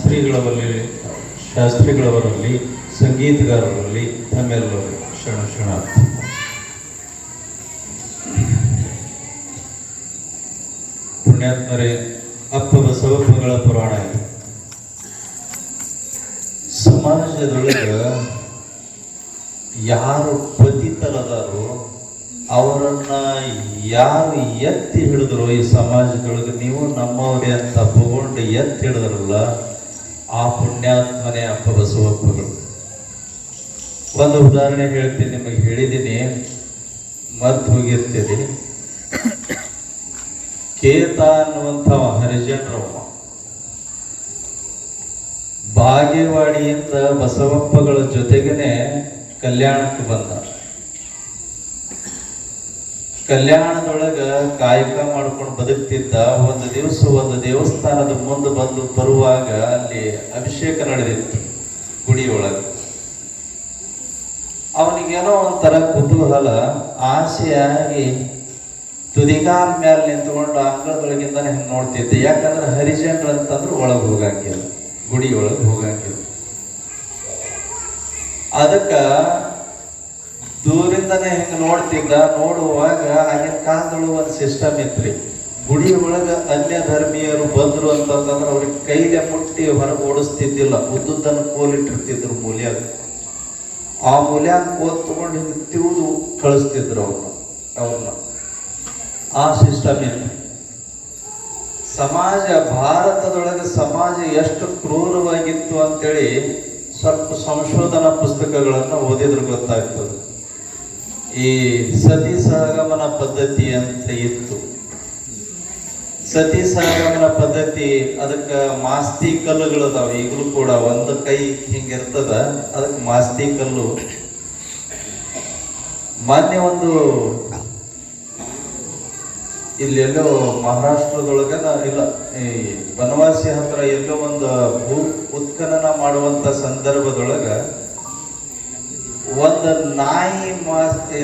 ಶಾಸ್ತ್ರಿಗಳವರಲ್ಲಿ ಶಾಸ್ತ್ರಿಗಳವರಲ್ಲಿ, ಸಂಗೀತಗಾರರಲ್ಲಿ ತಮ್ಮೆಲ್ಲರೂ ಕ್ಷಣ ಕ್ಷಣ. ಪುಣ್ಯಾತ್ಮರೇ ಅಪ್ಪ ಬಸವಪ್ಪಗಳ ಪುರಾಣ ಇದೆ. ಸಮಾಜದೊಳಗೆ ಯಾರು ಪತಿತರದಾರೋ ಅವರನ್ನ ಯಾರು ಎತ್ತಿ ಹಿಡಿದ್ರು ಈ ಸಮಾಜದೊಳಗೆ, ನೀವು ನಮ್ಮವರೇ ಅಂತ ತಗೊಂಡು ಎತ್ತಿ ಹಿಡಿದ್ರಲ್ಲ ಆ ಪುಣ್ಯಾತ್ಮನೇ ಅಪ್ಪ ಬಸವಪ್ಪರು. ಒಂದು ಉದಾಹರಣೆ ಹೇಳ್ತೀನಿ, ನಿಮಗೆ ಹೇಳಿದ್ದೀನಿ. ಮದ್ದು ಹೋಗಿರ್ತೀರಿ. ಕೇತ ಅನ್ನುವಂಥ ಹರಿಜನರವ ಬಾಗೇವಾಡಿಯಿಂದ ಬಸವಪ್ಪಗಳ ಜೊತೆಗೇನೆ ಕಲ್ಯಾಣಕ್ಕೆ ಬಂದ. ಕಲ್ಯಾಣದೊಳಗ ಕಾಯಕ ಮಾಡ್ಕೊಂಡು ಬದುಕ್ತಿದ್ದ ಒಂದು ದಿವಸ ಒಂದು ದೇವಸ್ಥಾನದ ಮುಂದೆ ಬಂದು ಬರುವಾಗ ಅಲ್ಲಿ ಅಭಿಷೇಕ ನಡೆದಿತ್ತು ಗುಡಿಯೊಳಗ. ಅವನಿಗೇನೋ ಒಂಥರ ಕುತೂಹಲ, ಆಸೆಯಾಗಿ ತುದಿಗಾಲ್ ಮೇಲೆ ನಿಂತ್ಕೊಂಡು ಅಂಗಳದೊಳಗಿಂದ ಹಿಂಗೆ ನೋಡ್ತಿದ್ದೆ. ಯಾಕಂದ್ರೆ ಹರಿಜನರು ಅಂತಂದ್ರೆ ಒಳಗೆ ಹೋಗಾಕಿಲ್ಲ ಗುಡಿ ಒಳಗೆ ಹೋಗಂಗಿಲ್ಲ ಅದಕ್ಕ ದೂರಿಂದನೇ ಹಿಂಗೆ ನೋಡ್ತಿದ್ದ? ನೋಡುವಾಗ ಆಗಿನ ಕಾಲದಲ್ಲೂ ಒಂದು ಸಿಸ್ಟಮ್ ಇತ್ರಿ. ಗುಡಿ ಒಳಗೆ ಅನ್ಯ ಧರ್ಮೀಯರು ಬಂದ್ರು ಅಂತಂದ್ರೆ ಅವ್ರಿಗೆ ಕೈಗೆ ಮುಟ್ಟಿ ಹೊರಗೆ ಓಡಿಸ್ತಿದ್ದಿಲ್ಲ. ಉದ್ದುದ್ದನ್ನು ಕೋಲಿಟ್ಟಿರ್ತಿದ್ರು ಮೂಲ್ಯಾಗ. ಆ ಮೂಲ್ಯಾಗ ಕೋಲ್ ತಗೊಂಡು ಹಿಂಗೆ ತಿಳಿದು ಕಳಿಸ್ತಿದ್ರು ಅವ್ರನ್ನ ಅವ್ರನ್ನ ಆ ಸಿಸ್ಟಮ್ ಏನು ಸಮಾಜ, ಭಾರತದೊಳಗೆ ಸಮಾಜ ಎಷ್ಟು ಕ್ರೂರವಾಗಿತ್ತು ಅಂತೇಳಿ ಸ್ವಲ್ಪ ಸಂಶೋಧನಾ ಪುಸ್ತಕಗಳನ್ನು ಓದಿದ್ರೆ ಗೊತ್ತಾಗ್ತದೆ. ಈ ಸತಿ ಸಹಗಮನ ಪದ್ಧತಿ ಅಂತ ಇತ್ತು. ಸತಿ ಸಹಗಮನ ಪದ್ಧತಿ ಅದಕ್ಕೆ ಮಾಸ್ತಿ ಕಲ್ಲುಗಳದಾವ ಈಗಲೂ ಕೂಡ ಒಂದು ಕೈ ಹಿಂಗಿರ್ತದ ಅದಕ್ಕೆ ಮಾಸ್ತಿ ಕಲ್ಲು. ಮಾನ್ಯ ಒಂದು ಇಲ್ಲೆಲ್ಲೋ ಮಹಾರಾಷ್ಟ್ರದೊಳಗ ಇಲ್ಲ, ಈ ಬನವಾಸಿ ಹತ್ರ ಎಲ್ಲೋ ಒಂದು ಭೂ ಉತ್ಖನನ ಮಾಡುವಂತ ಸಂದರ್ಭದೊಳಗ ಒಂದು ನಾಯಿ ಮಾಸ್ತಿ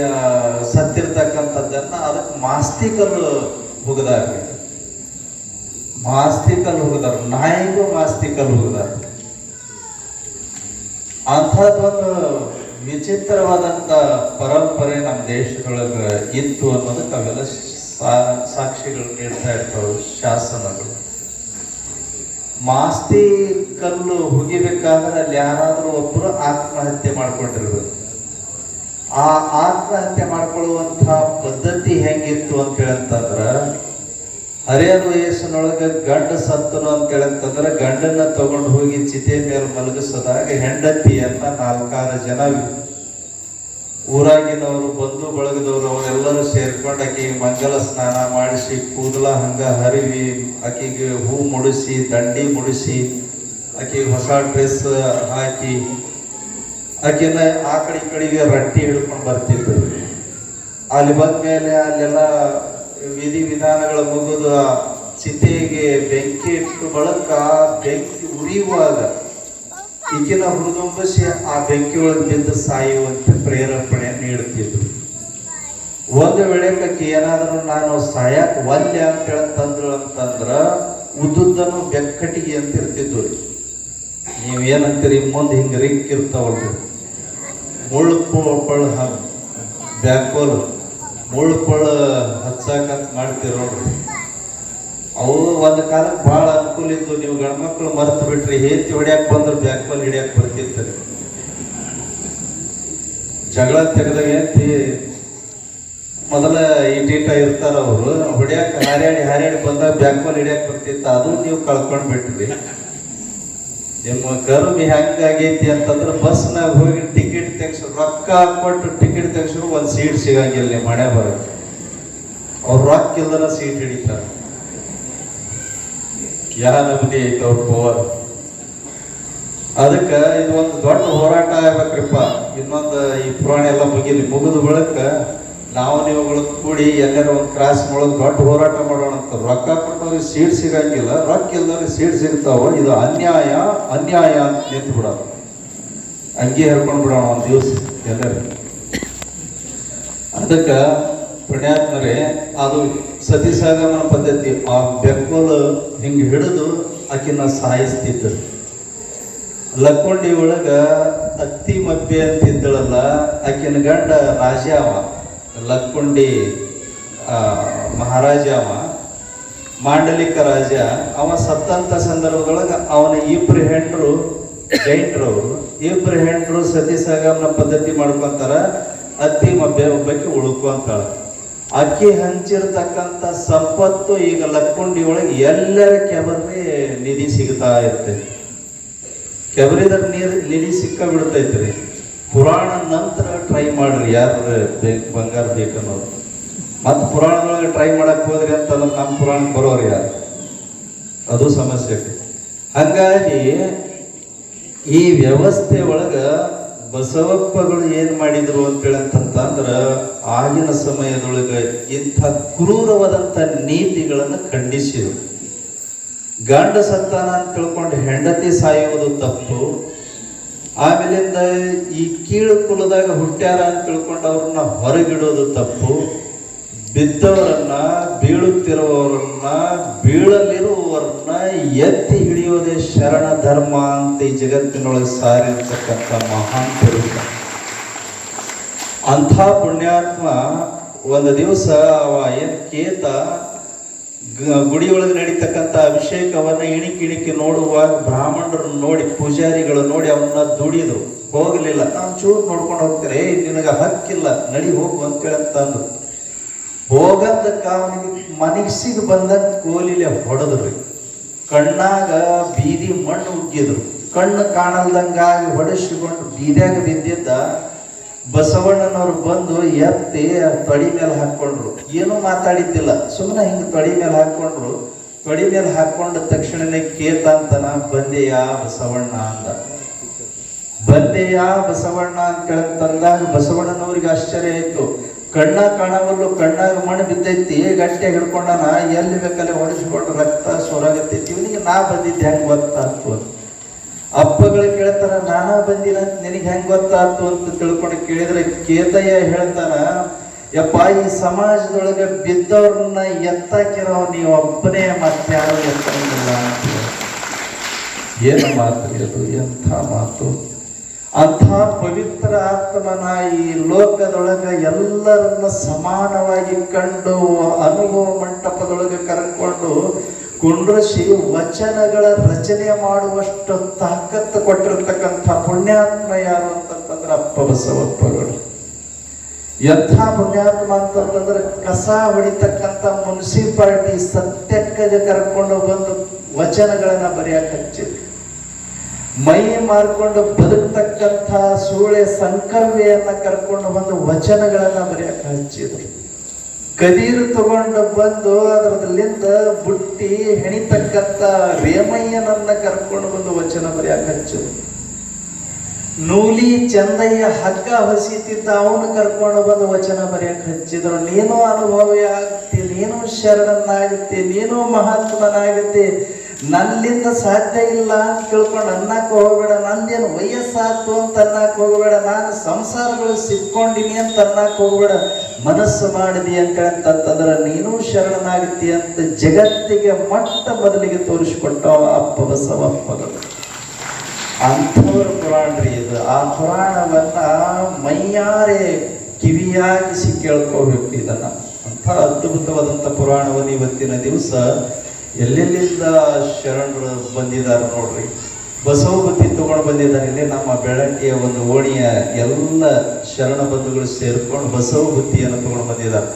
ಸತ್ತಿರ್ತಕ್ಕಂಥದ್ದನ್ನ ಅದಕ್ಕೆ ಮಾಸ್ತಿಕಲ್ ಕಲ್ಲು ಮಾಸ್ತಿಕಲ್ ಮಾಸ್ತಿ ಹುಗದಾರ ನಾಯಿಗೂ ಮಾಸ್ತಿಕಲ್ ಹುಗದಾರ ಅಂಥದ್ದೊಂದು ವಿಚಿತ್ರವಾದಂತ ಪರಂಪರೆ ನಮ್ಮ ದೇಶದೊಳಗ ಇತ್ತು ಅನ್ನೋದಕ್ಕೆ ಅವೆಲ್ಲ ಸಾಕ್ಷಿಗಳು ನೀಡ್ತಾ ಇರ್ತಾವೆ, ಶಾಸನಗಳು. ಮಾಸ್ತಿ ಕಲ್ಲು ಹುಗಿಬೇಕಾದ್ರೆ ಅಲ್ಲಿ ಯಾರಾದ್ರೂ ಒಬ್ರು ಆತ್ಮಹತ್ಯೆ ಮಾಡ್ಕೊಂಡಿರ್ಬೇಕು. ಆ ಆತ್ಮಹತ್ಯೆ ಮಾಡ್ಕೊಳ್ಳುವಂತ ಪದ್ಧತಿ ಹೆಂಗಿತ್ತು ಅಂತ ಹೇಳಂತಂದ್ರ ಹರಿಯದ ವಯಸ್ಸಿನೊಳಗೆ ಗಂಡ ಸತ್ತನು ಅಂತ ಹೇಳಂತಂದ್ರ ಗಂಡನ್ನ ತಗೊಂಡು ಹೋಗಿ ಚಿತೆ ಮೇಲೆ ಮಲಗಿಸದಾಗ ಹೆಂಡತಿಯನ್ನ ನಾಲ್ಕಾರು ಜನ ಊರಾಗಿನವರು, ಬಂಧು ಬಳಗದವರು, ಅವರೆಲ್ಲರೂ ಸೇರ್ಕೊಂಡು ಆಕೆಗೆ ಮಂಗಲ ಸ್ನಾನ ಮಾಡಿಸಿ, ಕೂದಲ ಹಂಗ ಹರಿವಿ, ಆಕೆಗೆ ಹೂ ಮುಡಿಸಿ, ದಂಡಿ ಮುಡಿಸಿ, ಆಕೆಗೆ ಹೊಸ ಡ್ರೆಸ್ ಹಾಕಿ, ಆಕೆನ ಆ ಕಡೆ ಈ ಕಡೆಗೆ ರಟ್ಟಿ ಹಿಡ್ಕೊಂಡು ಬರ್ತಿದ್ರು. ಅಲ್ಲಿ ಬಂದ್ಮೇಲೆ ಅಲ್ಲೆಲ್ಲ ವಿಧಿ ವಿಧಾನಗಳ ಮುಗಿದು ಚಿತೆಗೆ ಬೆಂಕಿ ಇಟ್ಟು ಬಳಕ, ಬೆಂಕಿ ಉರಿಯುವಾಗ ಈಗಿನ ಹುರಿದುಂಬಿಸಿ ಆ ಬೆಂಕಿ ಒಳಗೆ ಬಿದ್ದು ಸಾಯುವಂತೆ ಪ್ರೇರೇಪಣೆ ನೀಡುತ್ತಿದ್ರು. ಒಂದು ವೇಳೆ ಆಕಿ ಏನಾದರೂ ನಾನು ಸಾಯಕ್ ವಲ್ಯ ಅಂತ ಹೇಳಂತಂದ್ರು ಅಂತಂದ್ರ ಉದ್ದುದ್ದನು ಬೆಕ್ಕಟಿಗೆ ಅಂತ ಇರ್ತಿದ್ವು ರೀ. ನೀವೇನಂತೀರಿ? ಮುಂದೆ ಹಿಂಗೆ ರಿಕ್ ಇರ್ತಾವಲ್ರಿ. ಮುಳ್ಳು ಪು- ಪಳ್ಳು ಹ ಬ್ಯಾಕೋಲ್ ಮುಳ್ಳು ಪಳ್ಳು ಹಚ್ಚಾಕಂತ ಮಾಡ್ತೀರ ನೋಡ್ರಿ. ಅವು ಒಂದು ಕಾಲಕ್ಕೆ ಬಹಳ ಅನುಕೂಲ ಇದ್ದು ನೀವು ಗಂಡ್ಮಕ್ಳು ಮರ್ತು ಬಿಟ್ರಿ ಹೇತಿ ಹೊಡ್ಯಾಕ್ ಬಂದ್ರೆ ಬ್ಯಾಕ್ಬಲ್ ಹಿಡಿಯಾಕ್ ಬರ್ತಿರ್ತಾರೆ ಜಗಳ ತೆಗೆದಾಗ ಏತಿ ಮೊದಲ ಈಟೀಟ ಇರ್ತಾರ ಅವರು, ಹೊಡ್ಯಾಕ ಹಾರ್ಯಾಡಿ ಹಾರ್ಯಾಡಿ ಬಂದಾಗ ಬ್ಯಾಕ್ಬಲ್ ಹಿಡಿಯಾಕ್ ಬರ್ತಿತ್ತ. ಅದು ನೀವು ಕಳ್ಕೊಂಡ್ ಬಿಟ್ರಿ. ನಿಮ್ಮ ಗರ್ಮಿ ಹೆಂಗಾಗೈತಿ ಅಂತಂದ್ರೆ ಬಸ್ನಾಗ ಹೋಗಿ ಟಿಕೆಟ್ ತೆಗ್ಸು, ರೊಕ್ಕ ಹಾಕೊಟ್ಟು ಟಿಕೆಟ್ ತೆಗ್ಸಿದ್ರು ಒಂದ್ ಸೀಟ್ ಸಿಗಂಗಿಲ್ಲ ಮನೆ ಬರಕ್ಕೆ ಅವ್ರು ರೊಕ್ಕ ಇಲ್ದನ ಸೀಟ್ ಹಿಡಿತಾರೆ. ಯಾ ನಮ್ನಿ ಐತೆ ಅವ್ರ ಪವರ್ ಅದಕ್ಕೆ ಇದು ಒಂದು ದೊಡ್ಡ ಹೋರಾಟ ಆಗ್ಬೇಕ್ರಿಪ್ಪ. ಇನ್ನೊಂದು ಈ ಪುರಾಣ ಎಲ್ಲ ಮುಗಿಲಿ ಮುಗಿದು ಬಳಕ ನಾವು ನೀವುಗಳು ಕೂಡಿ ಎಲ್ಲರ ಒಂದು ಕ್ರಾಸ್ ಮಾಡೋದು ದೊಡ್ಡ ಹೋರಾಟ ಮಾಡೋಣ ಅಂತ ರೊಕ್ಕ ಕೊಟ್ಟವ್ರಿಗೆ ಸೀಟ್ ಸಿಗಂಗಿಲ್ಲ, ರೊಕ್ಕ ಇಲ್ದವ್ರಿಗೆ ಸೀಟ್ ಸಿಗ್ತಾವ, ಇದು ಅನ್ಯಾಯ ಅನ್ಯಾಯ ಅಂತ ನಿಂತು ಬಿಡೋದು. ಅಂಗಿ ಹೇಳ್ಕೊಂಡು ಬಿಡೋಣ ಒಂದು ದಿವಸ ಎಲ್ಲರೂ. ಅದಕ್ಕ ಪುಣ್ಯಾತ್ಮರೇ, ಅದು ಸತಿ ಸಾಗಮನ ಪದ್ಧತಿ, ಆ ಬೆಕ್ಕೋಲು ಹಿಂಗೆ ಹಿಡಿದು ಆಕಿನ ಸಾಯಿಸ್ತಿದ್ದರು ಲಕ್ಕೊಂಡಿ ಒಳಗ ಅತ್ತಿ ಮಬ್ಬೆ ಅಂತಿದ್ದಳಲ್ಲ, ಆಕಿನ ಗಂಡ ರಾಜ ಅವ ಲಕ್ಕೊಂಡಿ ಮಹಾರಾಜ ಅವ ಮಾಂಡಲಿಕ ರಾಜ, ಅವ ಸತ್ತಂತ ಸಂದರ್ಭದೊಳಗೆ ಅವನ ಇಬ್ರು ಹೆಂಡ್ರು ಅವರು ಇಬ್ಬರು ಹೆಂಡರು ಸತಿ ಸಾಗಮನ ಪದ್ಧತಿ ಮಾಡ್ಕೊತಾರ, ಅತ್ತಿ ಮಬ್ಬೆ ಒಬ್ಬಕ್ಕೆ ಉಳ್ಕೊಂತಾಳ ಅಕ್ಕಿ ಹಂಚಿರ್ತಕ್ಕಂಥ ಸಂಪತ್ತು ಈಗ ಲಕ್ಕೊಂಡಿ ಒಳಗೆ ಎಲ್ಲರ ಕೆಬರ್ರಿ ನಿಧಿ ಸಿಗ್ತಾ ಇರ್ತೈತಿ. ಕೆಬರಿದ್ರ ನೀರು ನಿಧಿ ಸಿಕ್ಕ ಬಿಡ್ತೈತ್ರಿ ಪುರಾಣ ನಂತರ ಟ್ರೈ ಮಾಡ್ರಿ ಯಾರು ಬೇಕು ಬಂಗಾರ ಬೇಕನ್ನೋದು ಮತ್ತೆ ಪುರಾಣದೊಳಗೆ ಟ್ರೈ ಮಾಡಕ್ ಹೋದ್ರಿ ಅಂತಂದ್ರೆ ನಮ್ಮ ಪುರಾಣ ಬರೋರು ಯಾರು? ಅದು ಸಮಸ್ಯೆ. ಹಂಗಾಗಿ ಈ ವ್ಯವಸ್ಥೆ ಒಳಗ ಬಸವಪ್ಪಗಳು ಏನು ಮಾಡಿದ್ರು ಅಂತ ಅಂತಂದ್ರ ಆಗಿನ ಸಮಯದೊಳಗೆ ಇಂಥ ಕ್ರೂರವಾದಂಥ ನೀತಿಗಳನ್ನು ಖಂಡಿಸಿದ್ರು ಗಂಡ ಸತ್ತಾನ ಅಂತ ತಿಳ್ಕೊಂಡು ಹೆಂಡತಿ ಸಾಯುವುದು ತಪ್ಪು. ಆಮೇಲಿಂದ ಈ ಕೀಳು ಕುಲದಾಗ ಹುಟ್ಟ್ಯಾರ ಅಂತ ತಿಳ್ಕೊಂಡು ಅವ್ರನ್ನ ಹೊರಗಿಡೋದು ತಪ್ಪು. ಬಿದ್ದವರನ್ನ, ಬೀಳುತ್ತಿರುವವರನ್ನ, ಬೀಳಲಿರುವವರನ್ನ ಎತ್ತಿ ಹಿಡಿಯೋದೇ ಶರಣ ಧರ್ಮ ಅಂತ ಈ ಜಗತ್ತಿನೊಳಗೆ ಸಾರಿರ್ತಕ್ಕಂಥ ಮಹಾನ್ ಪುರುಷ. ಅಂಥ ಪುಣ್ಯಾತ್ಮ ಒಂದು ದಿವಸ ಅವ ಏನ್ ಗುಡಿಯೊಳಗೆ ನಡೀತಕ್ಕಂಥ ಅಭಿಷೇಕವನ್ನ ಇಣಿಕಿ ಇಣಿಕಿ ನೋಡುವಾಗ ಬ್ರಾಹ್ಮಣರು ನೋಡಿ, ಪೂಜಾರಿಗಳು ನೋಡಿ ಅವನ್ನ ದುಡಿದು ಹೋಗಲಿಲ್ಲ. ನಾನು ಚೂರು ನೋಡ್ಕೊಂಡು ಹೋಗ್ತಾರೆ ನಿನಗೆ ಹಕ್ಕಿಲ್ಲ, ನಡಿ ಹೋಗು ಅಂತ ಅಂದ್ರು ಹೋಗಂದಕ್ಕ ಅವನಿಗೆ ಮನಸ್ಸಿಗೆ ಬಂದ ಕೋಲಿಲೆ ಹೊಡೆದ್ರಿ. ಕಣ್ಣಾಗ ಬೀದಿ ಮಣ್ಣು ಉಗ್ಗಿದ್ರು. ಕಣ್ಣು ಕಾಣಲ್ದಂಗಾಗಿ ಹೊಡೆಸಿಕೊಂಡು ಬೀದ್ಯಾಗ ಬಿದ್ದಿದ್ದ ಬಸವಣ್ಣನವರು ಬಂದು ಎತ್ತಿ ತೊಡಿ ಮೇಲೆ ಹಾಕೊಂಡ್ರು ಏನೂ ಮಾತಾಡಿದ್ದಿಲ್ಲ. ಸುಮ್ಮನೆ ಹಿಂಗೆ ತೊಡಿ ಮೇಲೆ ಹಾಕೊಂಡ್ರು ತೊಡಿ ಮೇಲೆ ಹಾಕೊಂಡ ತಕ್ಷಣನೇ ಕೇತ ಅಂತನ ಬಂದೆಯಾ ಬಸವಣ್ಣ ಅಂದ ಬಂದೆಯಾ ಬಸವಣ್ಣ ಅಂತ ತಂದಾಗ ಬಸವಣ್ಣನವ್ರಿಗೆ ಆಶ್ಚರ್ಯ ಆಯ್ತು. ಕಣ್ಣ ಕಾಣವಲ್ಲು ಕಣ್ಣಾಗ ಮಣ್ಣು ಬಿದ್ದೈತಿ ಗಟ್ಟಿ ಹಿಡ್ಕೊಂಡನ, ಎಲ್ಲಿ ಬೇಕಲ್ಲಿ ಹೊಡಿಸ್ಕೊಂಡು ರಕ್ತ ಸೊರಾಗತ್ತೈತಿ ಇವನಿಗೆ ನಾ ಬಂದಿದ್ದೆ ಹೆಂಗ್ ಗೊತ್ತಾಯ್ತು ಅಂತ. ಅಪ್ಪಗಳು ಕೇಳ್ತಾರ, ನಾನಾ ಬಂದಿಲ್ಲ ಅಂತ ನಿನಗೆ ಹೆಂಗ್ ಗೊತ್ತಾಯ್ತು ಅಂತ ತಿಳ್ಕೊಂಡು ಕೇಳಿದ್ರೆ ಕೇತಯ್ಯ ಹೇಳ್ತಾನ, ಯಪ್ಪ, ಈ ಸಮಾಜದೊಳಗೆ ಬಿದ್ದವ್ರನ್ನ ಎತ್ತಕ್ಕಿರೋ ನೀವು ಒಬ್ಬನೇ ಮತ್ತಾರು ಹೇಳಿ. ಏನು ಮಾತು ಎಂಥ ಮಾತು? ಅಂಥ ಪವಿತ್ರ ಆತ್ಮನ ಈ ಲೋಕದೊಳಗ ಎಲ್ಲರನ್ನ ಸಮಾನವಾಗಿ ಕಂಡು ಅನುಭವ ಮಂಟಪದೊಳಗೆ ಕರ್ಕೊಂಡು ಕುಂಡ್ರಸಿ ವಚನಗಳ ರಚನೆ ಮಾಡುವಷ್ಟು ತಾಕತ್ತು ಕೊಟ್ಟಿರ್ತಕ್ಕಂಥ ಪುಣ್ಯಾತ್ಮ ಯಾರು ಅಂತಂತಂದ್ರೆ ಅಪ್ಪ ಬಸವಪ್ಪಗಳು. ಎಂಥ ಪುಣ್ಯಾತ್ಮ ಅಂತಂತಂದ್ರೆ ಕಸ ಹೊಡಿತಕ್ಕಂಥ ಮುನ್ಸಿಪಾಲಿಟಿ ಸತ್ಯಕ್ಕೆ ಕರ್ಕೊಂಡು ಬಂದು ವಚನಗಳನ್ನ ಬರೆಯಕ್ಕೆ ಹಚ್ಚಿದ್ರು. ಮೈ ಮಾರ್ಕೊಂಡು ಬದುಕ್ತಕ್ಕಂಥ ಸೂಳೆ ಸಂಕರ್ವೆಯನ್ನ ಕರ್ಕೊಂಡು ಬಂದು ವಚನಗಳನ್ನ ಬರೆಯಕ್ಕೆ ಹಚ್ಚಿದ್ರು ಕದೀರು ತಗೊಂಡು ಬಂದು ಅದರಲ್ಲಿಂದ ಬುಟ್ಟಿ ಹೆಣಿತಕ್ಕಂಥ ರೇಮಯ್ಯನನ್ನ ಕರ್ಕೊಂಡು ಬಂದು ವಚನ ಬರೆಯಕ್ಕೆ ಹಚ್ಚಿದ್ರು ನೂಲಿ ಚಂದಯ್ಯ ಹಗ್ಗ ಹೊಸಿತಿದ್ದ ಅವನು ಕರ್ಕೊಂಡು ಬಂದು ವಚನ ಬರೆಯಕ್ಕೆ ಹಚ್ಚಿದ್ರು ನೀನು ಅನುಭವಿ ಆಗುತ್ತೆ ನೀನು ಶರಣನಾಗುತ್ತೆ ನೀನು ಮಹಾತ್ಮನಾಗುತ್ತೆ ನನ್ನಿಂದ ಸಾಧ್ಯ ಇಲ್ಲ ಅಂತ ತಿಳ್ಕೊಂಡು ಅನ್ನಕ್ಕೆ ಹೋಗ್ಬೇಡ, ನಂದೇನು ವಯಸ್ಸಾಯ್ತು ಅಂತ ಅನ್ನಕ್ಕೆ ಹೋಗ್ಬೇಡ, ನಾನು ಸಂಸಾರಗಳು ಸಿಕ್ಕೊಂಡಿನಿ ಅಂತ ಅನ್ನಕ್ಕೆ ಹೋಗ್ಬೇಡ, ಮನಸ್ಸು ಮಾಡಿದಿ ಅಂತ ಅಂತಂದ್ರೆ ನೀನು ಶರಣನಾಗುತ್ತೆ ಅಂತ ಜಗತ್ತಿಗೆ ಮೊಟ್ಟ ಮೊದಲಿಗೆ ತೋರಿಸಿಕೊಟ್ಟ ಅಪ್ಪ ಬಸವಪ್ಪಗಳು ಅಂಥವ್ರ ಪುರಾಣ ರೀ ಇದು. ಆ ಪುರಾಣವನ್ನ ಮೈಯಾರೆ ಕಿವಿಯಾಗಿಸಿ ಕೇಳ್ಕೋಬೇಕು ಇದನ್ನ. ಅಂಥ ಅದ್ಭುತವಾದಂಥ ಪುರಾಣವನ್ನು ಇವತ್ತಿನ ದಿವಸ ಎಲ್ಲೆಲ್ಲಿಂದ ಶರಣರು ಬಂದಿದ್ದಾರೆ ನೋಡ್ರಿ ಬಸವ ಬುತ್ತಿ ತಗೊಂಡು ಬಂದಿದ್ದಾರೆ. ಇಲ್ಲಿ ನಮ್ಮ ಬೆಳಕಿಯ ಒಂದು ಓಣಿಯ ಎಲ್ಲ ಶರಣ ಬಂಧುಗಳು ಸೇರ್ಕೊಂಡು ಬಸವ ಬುತ್ತಿಯನ್ನು ತಗೊಂಡು ಬಂದಿದ್ದಾರೆ.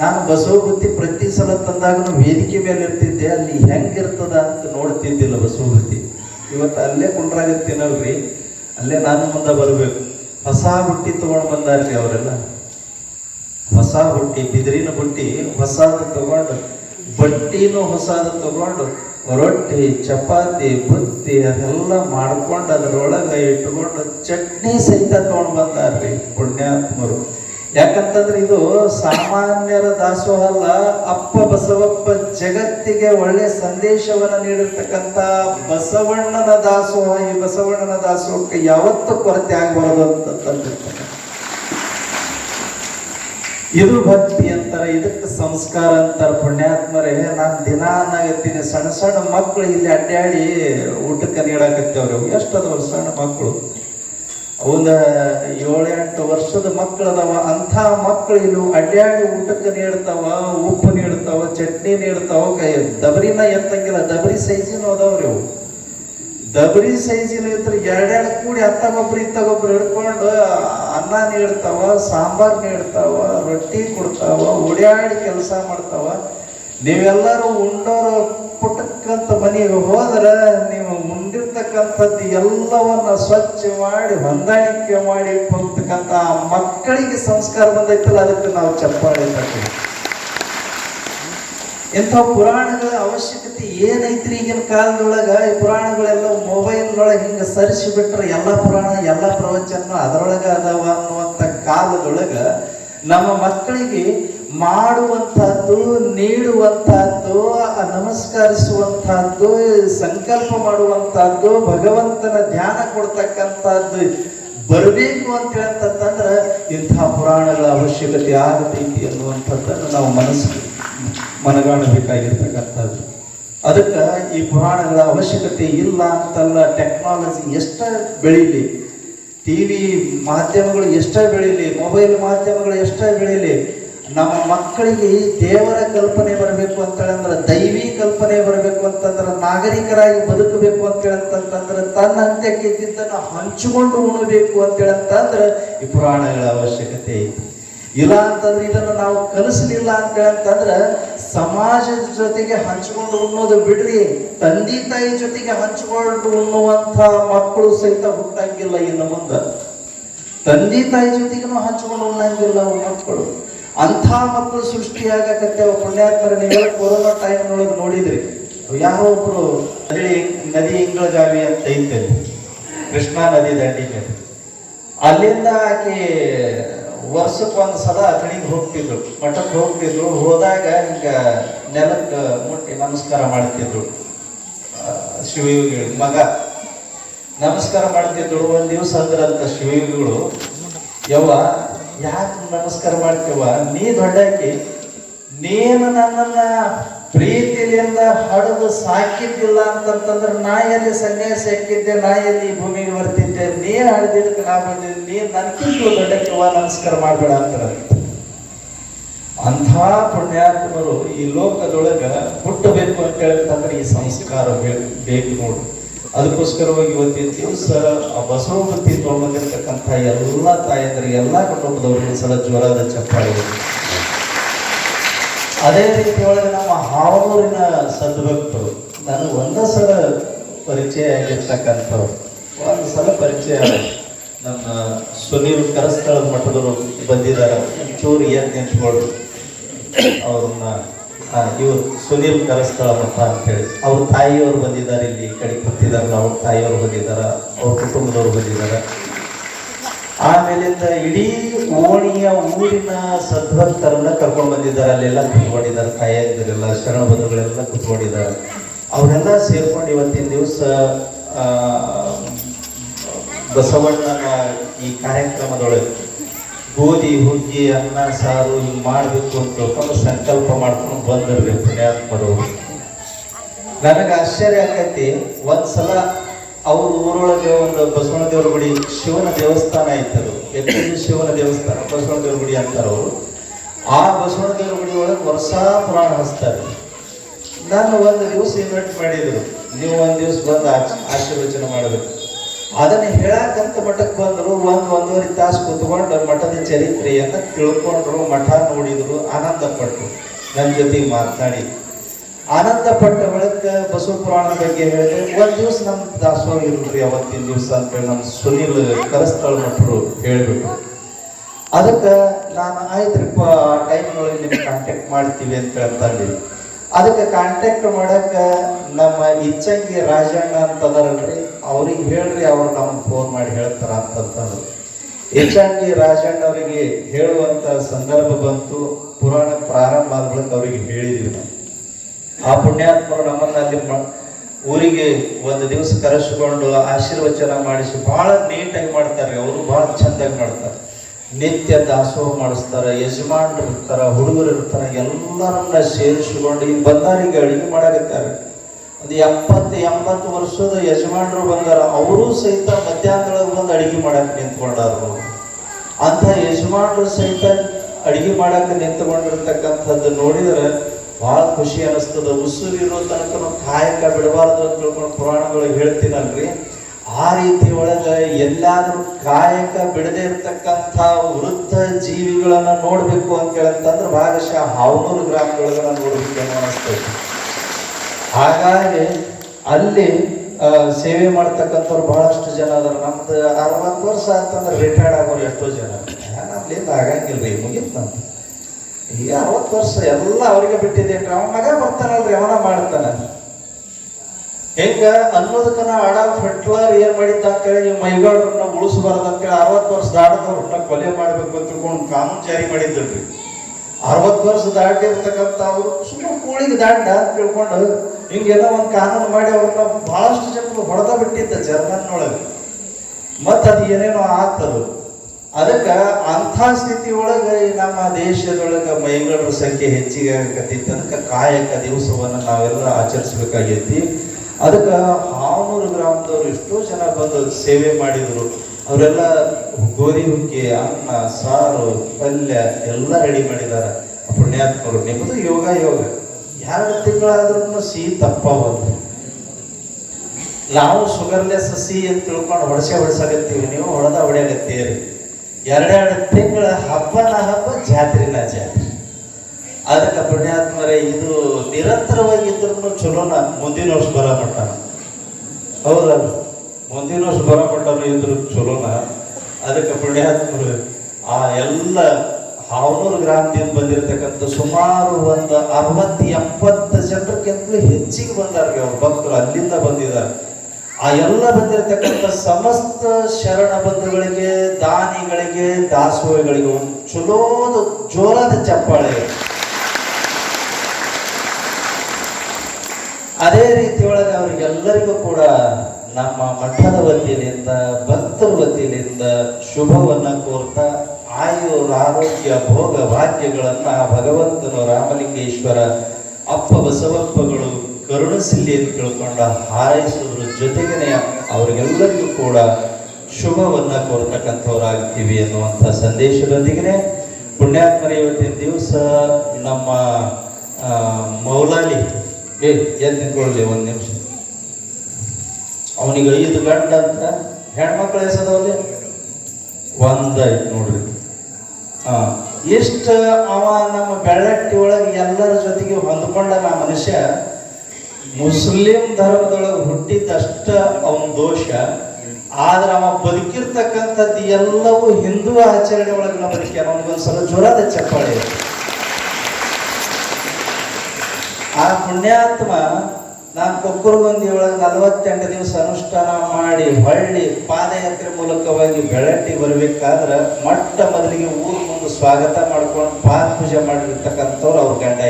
ನಾನು ಬಸವ ಬುತ್ತಿ ಪ್ರತಿ ಸಲ ತಂದಾಗ ವೇದಿಕೆ ಮೇಲೆ ಇರ್ತಿದ್ದೆ, ಅಲ್ಲಿ ಹೆಂಗಿರ್ತದ ಅಂತ ನೋಡ್ತಿದ್ದಿಲ್ಲ ಬಸವ ಬುತ್ತಿ ಇವತ್ತು ಅಲ್ಲೇ ಕುಂಡ್ರಾಗತ್ತೀನಲ್ರಿ ಅಲ್ಲೇ ನಾನು ಮುಂದೆ ಬರಬೇಕು. ಹೊಸ ಬುಟ್ಟಿ ತಗೊಂಡು ಬಂದಾರ್ರಿ ಅವರೆಲ್ಲ. ಹೊಸ ಬುಟ್ಟಿ ಬಿದಿರಿನ ಬುಟ್ಟಿ ಹೊಸದು ತಗೊಂಡು ಬಟ್ಟಿನೂ ಹೊಸದು ತಗೊಂಡು ರೊಟ್ಟಿ, ಚಪಾತಿ, ಬುತ್ತಿ ಅದೆಲ್ಲ ಮಾಡ್ಕೊಂಡು ಅದರೊಳಗೆ ಇಟ್ಟುಕೊಂಡು ಚಟ್ನಿ ಸಹಿತ ತಗೊಂಡು ಬಂದಾರ್ರಿ ಪುಣ್ಯಾತ್ಮರು. ಯಾಕಂತಂದ್ರೆ ಇದು ಸಾಮಾನ್ಯರ ದಾಸೋಹ ಅಲ್ಲ ಅಪ್ಪ ಬಸವಪ್ಪ ಜಗತ್ತಿಗೆ ಒಳ್ಳೆ ಸಂದೇಶವನ್ನ ನೀಡಿರ್ತಕ್ಕಂಥ ಬಸವಣ್ಣನ ದಾಸೋಹ. ಈ ಬಸವಣ್ಣನ ದಾಸೋಹಕ್ಕೆ ಯಾವತ್ತೂ ಕೊರತೆ ಆಗಬಾರದು ಅಂತ ಇದು ಭಕ್ತಿ ಅಂತಾರೆ, ಇದಕ್ಕೆ ಸಂಸ್ಕಾರ ಅಂತಾರೆ ಪುಣ್ಯಾತ್ಮರೇ. ನಾನು ದಿನ ನಾಗತ್ತೀನಿ ಸಣ್ಣ ಸಣ್ಣ ಮಕ್ಕಳು ಇಲ್ಲಿ ಅಡ್ಡಾಡಿ ಊಟಕ್ಕೆ ನೀಡಾಕತ್ತೇವ್ರಿ. ಅವು ಎಷ್ಟು ಅದಾವ ಸಣ್ಣ ಮಕ್ಕಳು ಒಂದು ಏಳೆಂಟು ವರ್ಷದ ಮಕ್ಕಳು ಅದಾವ. ಅಂಥ ಮಕ್ಕಳು ಇಲ್ಲಿ ಅಡ್ಡಾಡಿ ಊಟಕ್ಕೆ ನೀಡ್ತಾವ, ಉಪ್ಪು ನೀಡ್ತಾವ, ಚಟ್ನಿ ನೀಡ್ತಾವ, ಕೈ ದಬರಿನ ಎತ್ತಂಗಿಲ್ಲ. ದಬರಿ ಸೈಜಿನ ಅದಾವ್ರಿ ಅವು. ದಬರಿ ಸೈಜಿನ ಇದ್ರೆ ಎರಡೆರಡು ಕೂಡಿ ಅತ್ತಗೊಬ್ರು ಇತ್ತಗೊಬ್ರು ಹಿಡ್ಕೊಂಡು ಅನ್ನ ನೀಡ್ತಾವ, ಸಾಂಬಾರ್ ನೀಡ್ತಾವ, ರೊಟ್ಟಿ ಕೊಡ್ತಾವ ಓಡಾಡಿ ಕೆಲಸ ಮಾಡ್ತಾವ. ನೀವೆಲ್ಲರೂ ಉಂಡೋರು ಪುಟ್ಟಕ್ಕಂತ ಮನೆಗೆ ಹೋದ್ರೆ ನೀವು ಮುಂದಿರ್ತಕ್ಕಂಥದ್ದು ಎಲ್ಲವನ್ನ ಸ್ವಚ್ಛ ಮಾಡಿ, ಹೊಂದಾಣಿಕೆ ಮಾಡಿ ಹೋಗ್ತಕ್ಕಂಥ ಮಕ್ಕಳಿಗೆ ಸಂಸ್ಕಾರ ಬಂದೈತಲ್ಲ, ಅದಕ್ಕೆ ನಾವು ಚಪ್ಪಾಳೆ ತರ್ತೀವಿ. ಇಂಥ ಪುರಾಣಗಳ ಅವಶ್ಯಕತೆ ಏನೈತ್ರಿ ಈಗಿನ ಕಾಲದೊಳಗ? ಈ ಪುರಾಣಗಳೆಲ್ಲ ಮೊಬೈಲ್ನೊಳಗೆ ಹಿಂಗೆ ಸರಿಸಿ ಬಿಟ್ರೆ ಎಲ್ಲ ಪುರಾಣ, ಎಲ್ಲ ಪ್ರವಚನ ಅದರೊಳಗ ಅದಾವ ಅನ್ನುವಂಥ ಕಾಲದೊಳಗ ನಮ್ಮ ಮಕ್ಕಳಿಗೆ ಮಾಡುವಂತಹದ್ದು ನೀಡುವಂತಹದ್ದು ನಮಸ್ಕರಿಸುವಂತಹದ್ದು ಸಂಕಲ್ಪ ಮಾಡುವಂತಹದ್ದು ಭಗವಂತನ ಧ್ಯಾನ ಕೊಡ್ತಕ್ಕಂಥದ್ದು ಬರಬೇಕು ಅಂತ ಹೇಳ್ತಂದ್ರೆ ಇಂಥ ಪುರಾಣಗಳ ಅವಶ್ಯಕತೆ ಆಗತೈತಿ ಅನ್ನುವಂಥದ್ದನ್ನು ನಾವು ಮನಸ್ಸು ಮನಗಾಣಬೇಕಾಗಿರ್ತಕ್ಕಂಥದ್ದು. ಅದಕ್ಕೆ ಈ ಪುರಾಣಗಳ ಅವಶ್ಯಕತೆ ಇಲ್ಲ ಅಂತಲ್ಲ ಟೆಕ್ನಾಲಜಿ ಎಷ್ಟ ಬೆಳೀಲಿ? ಟಿ ವಿ ಮಾಧ್ಯಮಗಳು ಎಷ್ಟೇ ಬೆಳೀಲಿ? ಮೊಬೈಲ್ ಮಾಧ್ಯಮಗಳು ಎಷ್ಟೇ ಬೆಳೀಲಿ? ನಮ್ಮ ಮಕ್ಕಳಿಗೆ ದೇವರ ಕಲ್ಪನೆ ಬರಬೇಕು ಅಂತೇಳಂದ್ರೆ ದೈವಿ ಕಲ್ಪನೆ ಬರಬೇಕು ಅಂತಂದ್ರೆ, ನಾಗರಿಕರಾಗಿ ಬದುಕಬೇಕು ಅಂತೇಳಂತಂದ್ರೆ ತನ್ನ ಅಂತ್ಯಕ್ಕೆ ಹಂಚಿಕೊಂಡು ಉಣಬೇಕು ಅಂತೇಳಂತಂದ್ರೆ ಈ ಪುರಾಣಗಳ ಅವಶ್ಯಕತೆ ಐತಿ. ಇಲ್ಲ ಅಂತಂದ್ರೆ ಇದನ್ನ ನಾವು ಕಲಿಸ್ಲಿಲ್ಲ ಅಂತ ಅಂತಂದ್ರೆ ಸಮಾಜದ ಜೊತೆಗೆ ಹಂಚಿಕೊಂಡು ಉಣ್ಣೋದು ಬಿಡ್ರಿ. ತಂದೆ ತಾಯಿ ಜೊತೆಗೆ ಹಂಚಿಕೊಂಡು ಉಣ್ಣುವಂತ ಮಕ್ಕಳು ಸಹಿತ ಹುಟ್ಟಂಗಿಲ್ಲ ಇನ್ನು ಮುಂದೆ. ತಂದೆ ತಾಯಿ ಜೊತೆಗೂ ಹಂಚಿಕೊಂಡು ಉಣ್ಣಂಗಿಲ್ಲ ಮಕ್ಕಳು. ಅಂಥ ಮಕ್ಕಳು ಸೃಷ್ಟಿಯಾಗಕತ್ತೆ ನೀವು ಕೊರೋನಾ ಟೈಮ್ನೊಳಗೆ ನೋಡಿದ್ರಿ. ಯಾರೋ ಒಬ್ರು ನದಿ ನದಿ ಇಂಗಳಗಾವಿ ಅಂತ ಐತೆ. ಕೃಷ್ಣಾ ನದಿ ದಂಡಿಗೆ. ಅಲ್ಲಿಂದ ಆಕೆ ವರ್ಷಕ್ಕೆ ಒಂದು ಸಲ ಆ ಕಡೆಗೆ ಹೋಗ್ತಿದ್ರು. ಮಠಕ್ಕೆ ಹೋಗ್ತಿದ್ರು. ಹೋದಾಗ ಹಿಂಗ ನೆಲಕ್ಕೆ ಮುಟ್ಟಿ ನಮಸ್ಕಾರ ಮಾಡ್ತಿದ್ರು. ಶಿವಯೋಗಿಗಳು, ಮಗ. ನಮಸ್ಕಾರ ಮಾಡ್ತಿದ್ರು. ಒಂದ್ ದಿವಸ ಅಂದ್ರಂತ ಶಿವಯೋಗಿಗಳು, ಯವ್ವ, ಯಾಕೆ ನಮಸ್ಕಾರ ಮಾಡ್ತೀವ ನೀ ದೊಡ್ಡಾಕಿ, ನೀನು ನನ್ನನ್ನ ಪ್ರೀತಿಲಿಂದ ಹಡದು ಸಾಕಿದ್ದಿಲ್ಲ ಅಂತಂತಂದ್ರೆ ನಾ ಎಲ್ಲಿ ಸನ್ಯಾಸ ಹಾಕಿದ್ದೆ ನಾ ಎಲ್ಲಿ ಈ ಭೂಮಿಗೆ ಬರ್ತಿದ್ದೆ ನೀ ಹಡ್ದಿದ್ದಕ್ಕೆ ನಾ ಬಂದಿದ್ದೆ ನೀ ನನ್ಕಿಂತಲೂ ದೊಡ್ಡಕ್ಕಿವ ನಮಸ್ಕಾರ ಮಾಡಬೇಡ ಅಂತಾರ ಅಂಥ ಪುಣ್ಯಾತ್ಮರು ಈ ಲೋಕದೊಳಗ ಹುಟ್ಟಬೇಕು ಅಂತ ಹೇಳ್ತಂದ್ರೆ ಈ ಸಂಸ್ಕಾರ ಬೇಕು ನೋಡು ಅದಕ್ಕೋಸ್ಕರವಾಗಿ ಇವತ್ತಿನ ದಿವಸ ಆ ಬಸವ ಬುತ್ತಿ ತೊಗೊಂಡಿರ್ತಕ್ಕಂಥ ಎಲ್ಲ ತಾಯಂದ್ರಿಗೆ ಎಲ್ಲ ಕುಟುಂಬದವ್ರಿಗೆ ಸಲ ಜ್ವರದ ಚಪ್ಪಾಳೆ. ಅದೇ ರೀತಿ ಒಳಗೆ ನಮ್ಮ ಹಾವೂರಿನ ಸದ್ಭಕ್ತರು, ನಾನು ಒಂದೇ ಸಲ ಪರಿಚಯ ಆಗಿರ್ತಕ್ಕಂಥವ್ರು. ಒಂದು ಸಲ ಪರಿಚಯ. ನಮ್ಮ ಸುನೀಲ್ ಕರಸ್ಥಳ ಮಠದವರು ಬಂದಿದ್ದಾರೆ. ಚೂರು ಏನ್ ನಿಂತ್ಕೊಳ್ರು ಅವ್ರನ್ನ ಇವ್ರು ಸುನೀಲ್ ಕರಸ್ಥಳ ಮಠ ಅಂತೇಳಿ. ಅವ್ರ ತಾಯಿಯವರು ಬಂದಿದ್ದಾರೆ ಇಲ್ಲಿ ಈ ಕಡೆ ಕೂತಿದಾರಲ್ಲ ಅವ್ರ ತಾಯಿಯವರು ಬಂದಿದ್ದಾರೆ. ಅವ್ರ ಕುಟುಂಬದವರು ಬಂದಿದ್ದಾರೆ. ಆಮೇಲಿಂದ ಇಡೀ ಓಣಿಯ ಊರಿನ ಸದ್ಭಕ್ತರನ್ನ ಕರ್ಕೊಂಡು ಬಂದಿದ್ದಾರೆ. ಅಲ್ಲೆಲ್ಲ ಕುತ್ಕೊಂಡಿದ್ದಾರೆ. ತಾಯಂದಿರೆಲ್ಲ ಶರಣ ಬಂಧುಗಳೆಲ್ಲ ಕುತ್ಕೊಂಡಿದ್ದಾರೆ. ಅವರೆಲ್ಲ ಸೇರ್ಕೊಂಡು ಇವತ್ತಿನ ದಿವಸ ಬಸವಣ್ಣನ ಈ ಕಾರ್ಯಕ್ರಮದೊಳಗೆ ಗೋಧಿ, ಹುಗ್ಗಿ, ಅನ್ನ, ಸಾರು ಹಿಂಗ್ ಮಾಡಬೇಕು ಅಂತ ತಿಳ್ಕೊಂಡು ಸಂಕಲ್ಪ ಮಾಡ್ಕೊಂಡು ಬಂದಿರ್ಬೇಕು. ಪುಣ್ಯಾತ್ಮರು ನನಗೆ ಆಶ್ಚರ್ಯ ಆಕೈತಿ. ಒಂದ್ಸಲ ಅವ್ರ ಊರೊಳಗೆ ಒಂದು ಬಸವನ ದೇವರ ಗುಡಿ, ಶಿವನ ದೇವಸ್ಥಾನ ಇತ್ತರು ಎತ್ತಿನ ಶಿವನ ದೇವಸ್ಥಾನ? ಬಸವನ ದೇವರ ಗುಡಿ ಅಂತಾರೆ ಅವರು. ಆ ಬಸವನ ದೇವರ ಗುಡಿ ಒಳಗೆ ವರ್ಷ ಪುರಾಣ ಹಚ್ತಾರೆ. ನಾನು ಒಂದು ದಿವಸ ಇನ್ವೈಟ್ ಮಾಡಿದ್ರು. ನೀವು ಒಂದು ದಿವಸ ಬಂದು ಆಶ್- ಆಶೀರ್ವಚನ ಮಾಡಬೇಕು. ಅದನ್ನ ಹೇಳಕ್ಕಂತ ಮಠಕ್ಕೆ ಬಂದ್ರು. ಒಂದು ಒಂದೂವರೆ ತಾಸು ಕುತ್ಕೊಂಡು ಮಠದ ಚರಿತ್ರೆಯನ್ನು ತಿಳ್ಕೊಂಡ್ರು, ಮಠ ನೋಡಿದ್ರು ಆನಂದ ಪಟ್ಟರು ನನ್ನ ಜೊತೆ ಮಾತನಾಡಿ ಆನಂದ ಪಟ್ಟ ಬಳಕ ಬಸವ ಪುರಾಣ ಬಗ್ಗೆ ಹೇಳಿದ್ರೆ, ಒಂದ್ ದಿವಸ ನಮ್ ದಾಸೋಹ ಇರ್ರಿ ಅವತ್ತಿನ ದಿವಸ ಅಂತೇಳಿ ನಮ್ ಸುನೀಲ್ ಕರಸ್ಥಳ ಮಟ್ಟರು ಹೇಳ್ಬಿಟ್ರು. ಅದಕ್ಕೆ ನಾನು ಆಯ್ತ್ರಪ್ಪ, ಆ ಟೈಮ್ನೊಳಗೆ ನಿಮ್ಗೆ ಕಾಂಟ್ಯಾಕ್ಟ್ ಮಾಡ್ತೀವಿ ಅಂತ ಹೇಳ್ತಾರೆ ಅದಕ್ಕೆ ಕಾಂಟ್ಯಾಕ್ಟ್ ಮಾಡಕ್ಕೆ ನಮ್ಮ ಇಚ್ಚಂಗಿ ರಾಜಣ್ಣ ಅಂತ ಅದಾರಲ್ರಿ ಅವ್ರಿಗೆ ಹೇಳ್ರಿ ಅವ್ರು ನಮ್ಗೆ ಫೋನ್ ಮಾಡಿ ಹೇಳ್ತಾರ ಅಂತಂದ್ರು ಇಚ್ಚಂಗಿ ರಾಜಣ್ಣ ಅವರಿಗೆ ಹೇಳುವಂತ ಸಂದರ್ಭ ಬಂತು, ಪುರಾಣ ಪ್ರಾರಂಭ ಆದ ಅವರಿಗೆ ಹೇಳಿದ್ವಿ ನಾವು. ಆ ಪುಣ್ಯಾತ್ಮರು ನಮ್ಮನ್ನ ಅಲ್ಲಿ ಊರಿಗೆ ಒಂದು ದಿವಸ ಕರೆಸಿಕೊಂಡು ಆಶೀರ್ವಚನ ಮಾಡಿಸಿ ಬಹಳ ನೀಟಾಗಿ ಮಾಡ್ತಾರೆ. ಅವರು ಬಹಳ ಚಂದಾಗಿ ಮಾಡ್ತಾರೆ. ನಿತ್ಯ ದಾಸೋಹ ಮಾಡಿಸ್ತಾರೆ, ಯಜಮಾನ್ರು ಇರ್ತಾರೆ, ಹುಡುಗರು ಇರ್ತಾರೆ, ಎಲ್ಲರನ್ನ ಸೇರಿಸಿಕೊಂಡು ಈಗ ಬಂದಾರಿಗೆ ಅಡಿಗೆ ಮಾಡಾಕತ್ತಾರೆ. ಒಂದು ಎಪ್ಪತ್ತು, ಎಂಬತ್ತು ವರ್ಷದ ಯಜಮಾನರು ಬಂದಾರ ಅವರು ಸಹಿತ ಮಧ್ಯಾಹ್ನದೊಳಗೆ ಬಂದು ಅಡಿಗೆ ಮಾಡಕ್ಕೆ ನಿಂತ್ಕೊಂಡಾರು ಅಂತ ಯಜಮಾನರು ಸಹಿತ ಅಡಿಗೆ ಮಾಡಕ್ಕೆ ನಿಂತ್ಕೊಂಡಿರ್ತಕ್ಕಂಥದ್ದು ನೋಡಿದ್ರೆ ಬಹಳ ಖುಷಿ ಅನಿಸ್ತದ ಇರೋ ತನಕ ಕಾಯಕ ಬಿಡಬಾರ್ದು ಅಂತ ತಿಳ್ಕೊಂಡು ಪುರಾಣಗಳು ಹೇಳ್ತೀನಲ್ರಿ. ಆ ರೀತಿ ಒಳಗೆ ಎಲ್ಲಾದ್ರೂ ಕಾಯಕ ಬಿಡದೆ ಇರತಕ್ಕಂಥ ವೃದ್ಧ ಜೀವಿಗಳನ್ನ ನೋಡ್ಬೇಕು ಅಂತ ಹೇಳಂತಂದ್ರೆ ಭಾಗಶಃ ಹಾವನೂರು ಗ್ರಾಮಗಳನ್ನ ನೋಡ್ಬೇಕು ಅನಿಸ್ತೈತಿ ಹಾಗಾಗಿ ಅಲ್ಲಿ ಸೇವೆ ಮಾಡ್ತಕ್ಕಂಥವ್ರು ಬಹಳಷ್ಟು ಜನ ಅದಾರ. ನಮ್ದು ಅರವತ್ತು ವರ್ಷ ಅಂತಂದ್ರೆ ರಿಟೈರ್ಡ್ ಆಗೋರು ಎಷ್ಟೋ ಜನ. ನಮ್ಲಿಂದ ಆಗಂಗಿಲ್ಲ ಮುಗಿತ್ ನಮ್ದು. ಈಗ ಅರವತ್ತು ವರ್ಷ ಎಲ್ಲ ಅವರಿಗೆ ಬಿಟ್ಟಿದೆ ಅವನ ಮಗ ಬರ್ತಾನಲ್ರಿ, ಅವನ ಮಾಡ್ತಾನ. ಹೆಂಗ ಅನ್ನೋದಕ್ಕನ ಆಡ ಹಿಟ್ಲರ್ ಏನ್ ಮಾಡಿದ್ದ ಅಂತೇಳಿ ನೀವು ಮೈಗಾಡ್ರನ್ನ ಉಳಿಸಬಾರ್ದು ಅಂತೇಳಿ ಅರವತ್ತು ವರ್ಷ ದಾಟದವ್ರನ್ನ ಕೊಲೆ ಮಾಡ್ಬೇಕು ಅಂತ ತಿಳ್ಕೊಂಡು ಕಾನೂನು ಜಾರಿ ಮಾಡಿದ್ದಲ್ರಿ. ಅರವತ್ತು ವರ್ಷ ದಾಟಿರ್ತಕ್ಕಂಥ ಅವರು ಸುಮ್ಮನೆ ಕೂಳಿಗೆ ದಾಂಡ ಅಂತ ತಿಳ್ಕೊಂಡು ಹಿಂಗೆಲ್ಲ ಒಂದು ಕಾನೂನು ಮಾಡಿ ಅವ್ರನ್ನ ಬಹಳಷ್ಟು ಜನ ಹೊಡೆದ ಬಿಟ್ಟಿದ್ದ ಜರ್ಮನ್ ಒಳಗೆ ಮತ್ತದು ಏನೇನೋ ಆಗ್ತದು. ಅದಕ್ಕ ಅಂಥ ಸ್ಥಿತಿ ಒಳಗ ನಮ್ಮ ದೇಶದೊಳಗ ಮೈಗಳ ಸಂಖ್ಯೆ ಹೆಚ್ಚಿಗೆ ಆಗಕತ್ತೈತಿ ಅದಕ್ಕೆ ಕಾಯಕ ದಿವಸವನ್ನು ನಾವೆಲ್ಲ ಆಚರಿಸ್ಬೇಕಾಗೈತಿ. ಅದಕ್ಕ ಹಾವನೂರು ಗ್ರಾಮದವ್ರು ಎಷ್ಟೋ ಜನ ಬಂದು ಸೇವೆ ಮಾಡಿದ್ರು. ಅವರೆಲ್ಲ ಗೋಧಿ ಹುಕ್ಕಿ, ಅನ್ನ, ಸಾರು, ಪಲ್ಯ ಎಲ್ಲ ರೆಡಿ ಮಾಡಿದಾರ. ಪುಣ್ಯಾತ್ಮರು ನಿಮ್ಮದು ಯೋಗ ಯೋಗ. ಎರಡು ತಿಂಗಳಾದ್ರೂ ಸಿಹಿ ತಪ್ಪವಲ್ರಿ ನಾವು ಶುಗರ್ಲೆಸ್ ಸಿ ಅಂತ ತಿಳ್ಕೊಂಡು ಹೊಡೆಸೆ ಹೊಡೆಸಾಗತ್ತೀವಿ ನೀವು ಹೊಡೆದ ಹೊಡೆಯಕತ್ತೀರಿ. ಎರಡೆರಡು ತಿಂಗಳ ಹಬ್ಬನ ಹಬ್ಬ ಜಾತ್ರೆನ ಜಾತ್ರೆ. ಅದಕ್ಕೆ ಪುಣ್ಯಾತ್ಮರೇ, ಇದು ನಿರಂತರವಾಗಿ ಚಲೋ ಚಲೋನ ಮುಂದಿನ ವರ್ಷ ಬರ ಮಟ್ಟ ಹೌದಲ್ಲ? ಮುಂದಿನ ವರ್ಷ ಬರ ಮಟ್ಟನು ಇದ್ರು ಚಲೋನ. ಅದಕ್ಕೆ ಪುಣ್ಯಾತ್ಮರು, ಆ ಎಲ್ಲ ಹಾವನೂರು ಗ್ರಾಮದಿಂದ ಬಂದಿರತಕ್ಕಂಥ ಸುಮಾರು ಒಂದು ಅರವತ್ತು ಎಪ್ಪತ್ತು ಜನಕ್ಕಿಂತಲೂ ಹೆಚ್ಚಿಗೆ ಬಂದಾರ್ರಿ ಅವ್ರ ಭಕ್ತರು. ಅಲ್ಲಿಂದ ಬಂದಿದ್ದಾರೆ. ಆ ಎಲ್ಲ ಬಂದಿರತಕ್ಕಂಥ ಸಮಸ್ತ ಶರಣ ಬಂಧುಗಳಿಗೆ ದಾನಿಗಳಿಗೆ, ದಾಸೋಹಿಗಳಿಗೆ ಒಂದು ಚಲೋದು ಜೋರಾದ ಚಪ್ಪಾಳೆ. ಅದೇ ರೀತಿಯೊಳಗೆ ಅವರಿಗೆಲ್ಲರಿಗೂ ಕೂಡ ನಮ್ಮ ಮಠದ ವತಿಯಿಂದ, ಭಕ್ತರ ವತಿಯಿಂದ ಶುಭವನ್ನ ಕೋರ್ತಾ ಆಯುರ್ ಆರೋಗ್ಯ ಭೋಗ ಭಾಗ್ಯಗಳನ್ನ ಭಗವಂತನು ರಾಮಲಿಂಗೇಶ್ವರ ಅಪ್ಪ ಬಸವಪ್ಪಗಳು ಕರುಣಿಸಲಿ ಅಂತ ತಿಳ್ಕೊಂಡ ಹಾರೈಸೋದ್ರ ಜೊತೆಗೇನೆ ಅವರಿಗೆಲ್ಲರಿಗೂ ಕೂಡ ಶುಭವನ್ನು ಕೋರ್ತಕ್ಕಂಥವ್ರಾಗ್ತೀವಿ ಅನ್ನುವಂಥ ಸಂದೇಶದೊಂದಿಗೆ ಪುಣ್ಯಾತ್ಮರ ಇವತ್ತಿನ ದಿವಸ ನಮ್ಮ ಮೌಲಾಲಿ, ಏ, ಎದ್ದು ಒಂದು ನಿಮಿಷ. ಅವನಿಗೆ ಐದು ಗಂಡ ಅಂತ ಹೆಣ್ಮಕ್ಳು ಹೆಸರವ್ರಿ ಒಂದಾಯ್ತು ನೋಡ್ರಿ. ಹಾಂ ಎಷ್ಟು ಅವ ನಮ್ಮ ಬೆಳ್ಳಟ್ಟಿ ಒಳಗೆ ಎಲ್ಲರ ಜೊತೆಗೆ ಹೊಂದ್ಕೊಂಡ ಮನುಷ್ಯ ಮುಸ್ಲಿಂ ಧರ್ಮದೊಳಗೆ ಹುಟ್ಟಿದಷ್ಟ ಅವನ ದೋಷ, ಆದ್ರೆ ಅವ ಬದುಕಿರ್ತಕ್ಕಂಥದ್ದು ಎಲ್ಲವೂ ಹಿಂದೂ ಆಚರಣೆ ಒಳಗೆ ಬದುಕಿ ಅವನಿಗೊಂದ್ಸಲ ಜೋರಾದ ಚಪ್ಪಾಳೆ. ಆ ಪುಣ್ಯಾತ್ಮ ನಾನು ಕೊಕ್ಕರಗೊಂದಿ ಒಳಗೆ ನಲವತ್ತೆಂಟು ದಿವಸ ಅನುಷ್ಠಾನ ಮಾಡಿ ಹೊಳ್ಳಿ ಪಾದಯಾತ್ರೆ ಮೂಲಕವಾಗಿ ಬೆಳಟ್ಟಿ ಬರಬೇಕಾದ್ರೆ ಮೊಟ್ಟ ಮೊದಲಿಗೆ ಊರು ಮುಂದೆ ಸ್ವಾಗತ ಮಾಡ್ಕೊಂಡು ಪಾದ ಪೂಜೆ ಮಾಡಿರ್ತಕ್ಕಂಥವ್ರು ಅವ್ರ ಗಂಡ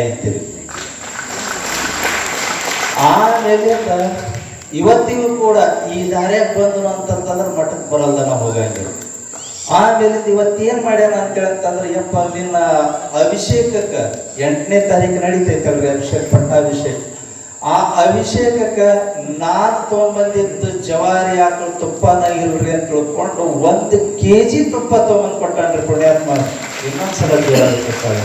ಆಮೇಲಿಂದ ಇವತ್ತಿಗೂ ಕೂಡ ಈ ದಾರ್ಯಾಗ ಬಂದು ಅಂತಂತಂದ್ರೆ ಮಠಕ್ಕೆ ಬರಲ್ದ ನಾವು ಹೋಗಂಗಿಲ್ಲ ಆಮೇಲೆ ಇವತ್ತೇನ್ ಮಾಡ್ಯಾನ ಅಂತ ಅಂತಂದ್ರೆ ಯಪ್ಪ, ನಿನ್ನ ಅಭಿಷೇಕಕ್ಕ ಎಂಟನೇ ತಾರೀಕು ನಡೀತೈತಲ್ರಿ ಅಭಿಷೇಕ, ಪಟ್ಟಾಭಿಷೇಕ. ಆ ಅಭಿಷೇಕಕ್ಕ ನಾನು ತೊಗೊಂಬಂದಿದ್ದು ಜವಾರಿ ಆಕಳು ತುಪ್ಪನ ಇಲ್ರಿ ಅಂತ ತಿಳ್ಕೊಂಡು ಒಂದು ಕೆ ಜಿ ತುಪ್ಪ ತೊಗೊಂಬಂದು ಕೊಟ್ಟಾನ್ರಿ ಪುಣ್ಯಾತ್ಮ. ಇನ್ನೊಂದ್ಸಲ ಸಲ ಚಪ್ಪಾಳೆ.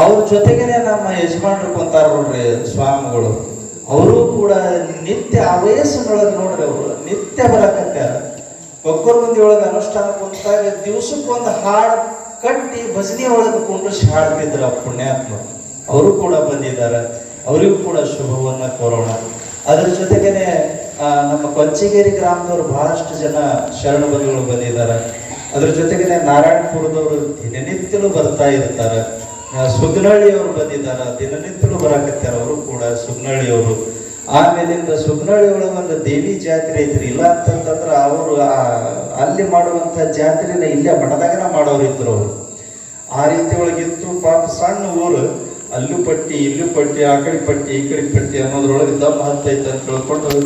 ಅವ್ರ ಜೊತೆಗೇನೆ ನಮ್ಮ ಯಜಮಾನರು ಕುಂತಾರ ನೋಡ್ರಿ ಸ್ವಾಮಿಗಳು. ಅವರು ಕೂಡ ನಿತ್ಯ ಆ ವಯಸ್ಸಿನೊಳಗೆ ನೋಡ್ರಿ ಅವರು, ನಿತ್ಯ ಬರಕತ್ಯಾರ. ಒಬ್ಬರು ಮಂದಿ ಒಳಗೆ ಅನುಷ್ಠಾನ ಕುಂತಾಗ ದಿವಸಕ್ಕೊಂದು ಹಾಡು ಕಟ್ಟಿ ಭಜನಿ ಒಳಗೆ ಕುಂಡ್ರಿಸಿ ಹಾಡ್ತಿದ್ರು ಆ ಪುಣ್ಯಾತ್ಮ. ಅವರು ಕೂಡ ಬಂದಿದ್ದಾರೆ ಅವರಿಗೂ ಕೂಡ ಶುಭವನ್ನ ಕೋರೋಣ. ಅದ್ರ ಜೊತೆಗೇನೆ ನಮ್ಮ ಕೊಂಚಗೇರಿ ಗ್ರಾಮದವರು ಬಹಳಷ್ಟು ಜನ ಶರಣ ಬಂದಿದ್ದಾರೆ ಅದ್ರ ಜೊತೆಗೇನೆ ನಾರಾಯಣಪುರದವರು ದಿನನಿತ್ಯಲೂ ಬರ್ತಾ ಇರ್ತಾರೆ. ಸುಗ್ನಳ್ಳಿಯವರು ಬಂದಿದ್ದಾರೆ. ದಿನನಿತ್ಯಲು ಬರಾಕತ್ಯಾರ ಅವರು ಕೂಡ ಸುಗ್ನಳ್ಳಿಯವರು. ಆಮೇಲಿಂದ ಸುಗ್ನಳ್ಳಿ ಒಳಗೆ ಒಂದು ದೇವಿ ಜಾತ್ರೆ ಐತ್ರಿ. ಇಲ್ಲ ಅಂತಂತಂದ್ರೆ ಅವರು ಅಲ್ಲಿ ಮಾಡುವಂತ ಜಾತ್ರೆನ ಇಲ್ಲೇ ಮಠದಾಗನ ಮಾಡೋರು ಇದ್ರು ಅವರು. ಆ ರೀತಿ ಒಳಗಿತ್ತು ಪಾಪ ಸಣ್ಣ ಊರು. ಅಲ್ಲೂ ಪಟ್ಟಿ, ಇಲ್ಲೂ ಪಟ್ಟಿ, ಆ ಕಡೆ ಪಟ್ಟಿ, ಈ ಕಡೆ ಪಟ್ಟಿ ಅನ್ನೋದ್ರೊಳಗೆ ದಮ್ ಹತ್ತೈತೆ ಅಂತ ತಿಳ್ಕೊಂಡು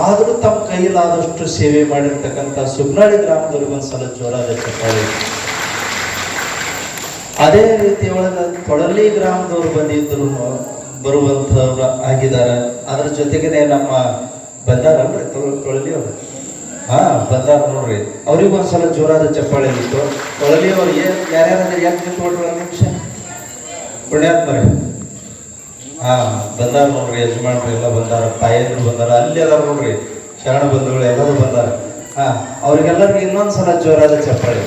ಆದರೂ ತಮ್ಮ ಕೈಲಾದಷ್ಟು ಸೇವೆ ಮಾಡಿರ್ತಕ್ಕಂಥ ಸುಗ್ನಾಳಿ ಗ್ರಾಮದವ್ರಿಗೆ ಒಂದ್ಸಲ ಜೋರಾದ ಚಪ್ಪಾಳೆ ಅದೇ ರೀತಿ ಒಳಗೆ ಕೊಡಲಿ ಗ್ರಾಮದವ್ರು ಬಂದಿದ್ರು ಬರುವಂಥವ್ರು ಆಗಿದ್ದಾರೆ. ಅದ್ರ ಜೊತೆಗೇನೆ ನಮ್ಮ ಬಂದಾರಲ್ರಿ ತೊಳಲಿ ಅವರು. ಹಾ, ಬಂದಾರ ನೋಡ್ರಿ. ಅವ್ರಿಗೂ ಒಂದ್ಸಲ ಜೋರಾದ ಚಪ್ಪಾಳೆ ಇತ್ತು. ಕೊಳಲಿ ಅವ್ರು ಏನ್, ಯಾರ್ಯಾರ ಯಾಕೆ ನಿಂತ್ಕೊಂಡ್ರು ಒಂದು ನಿಮಿಷ? ಪುಣ್ಯಾತ್ಮರಿ ಹಾ, ಬಂದಾರ ನೋಡ್ರಿ, ಯಜಮಾನ್ರಿ ಎಲ್ಲ ಬಂದಾರ, ತಾಯಂದ್ರು ಬಂದಾರ, ಅಲ್ಲಿ ಅದಾರ ನೋಡ್ರಿ. ಶರಣ ಬಂಧುಗಳು ಎಲ್ಲರೂ ಬಂದಾರ. ಹಾ, ಅವ್ರಿಗೆಲ್ಲರಿಗೂ ಇನ್ನೊಂದ್ಸಲ ಜೋರಾದ ಚಪ್ಪಾಳೆ.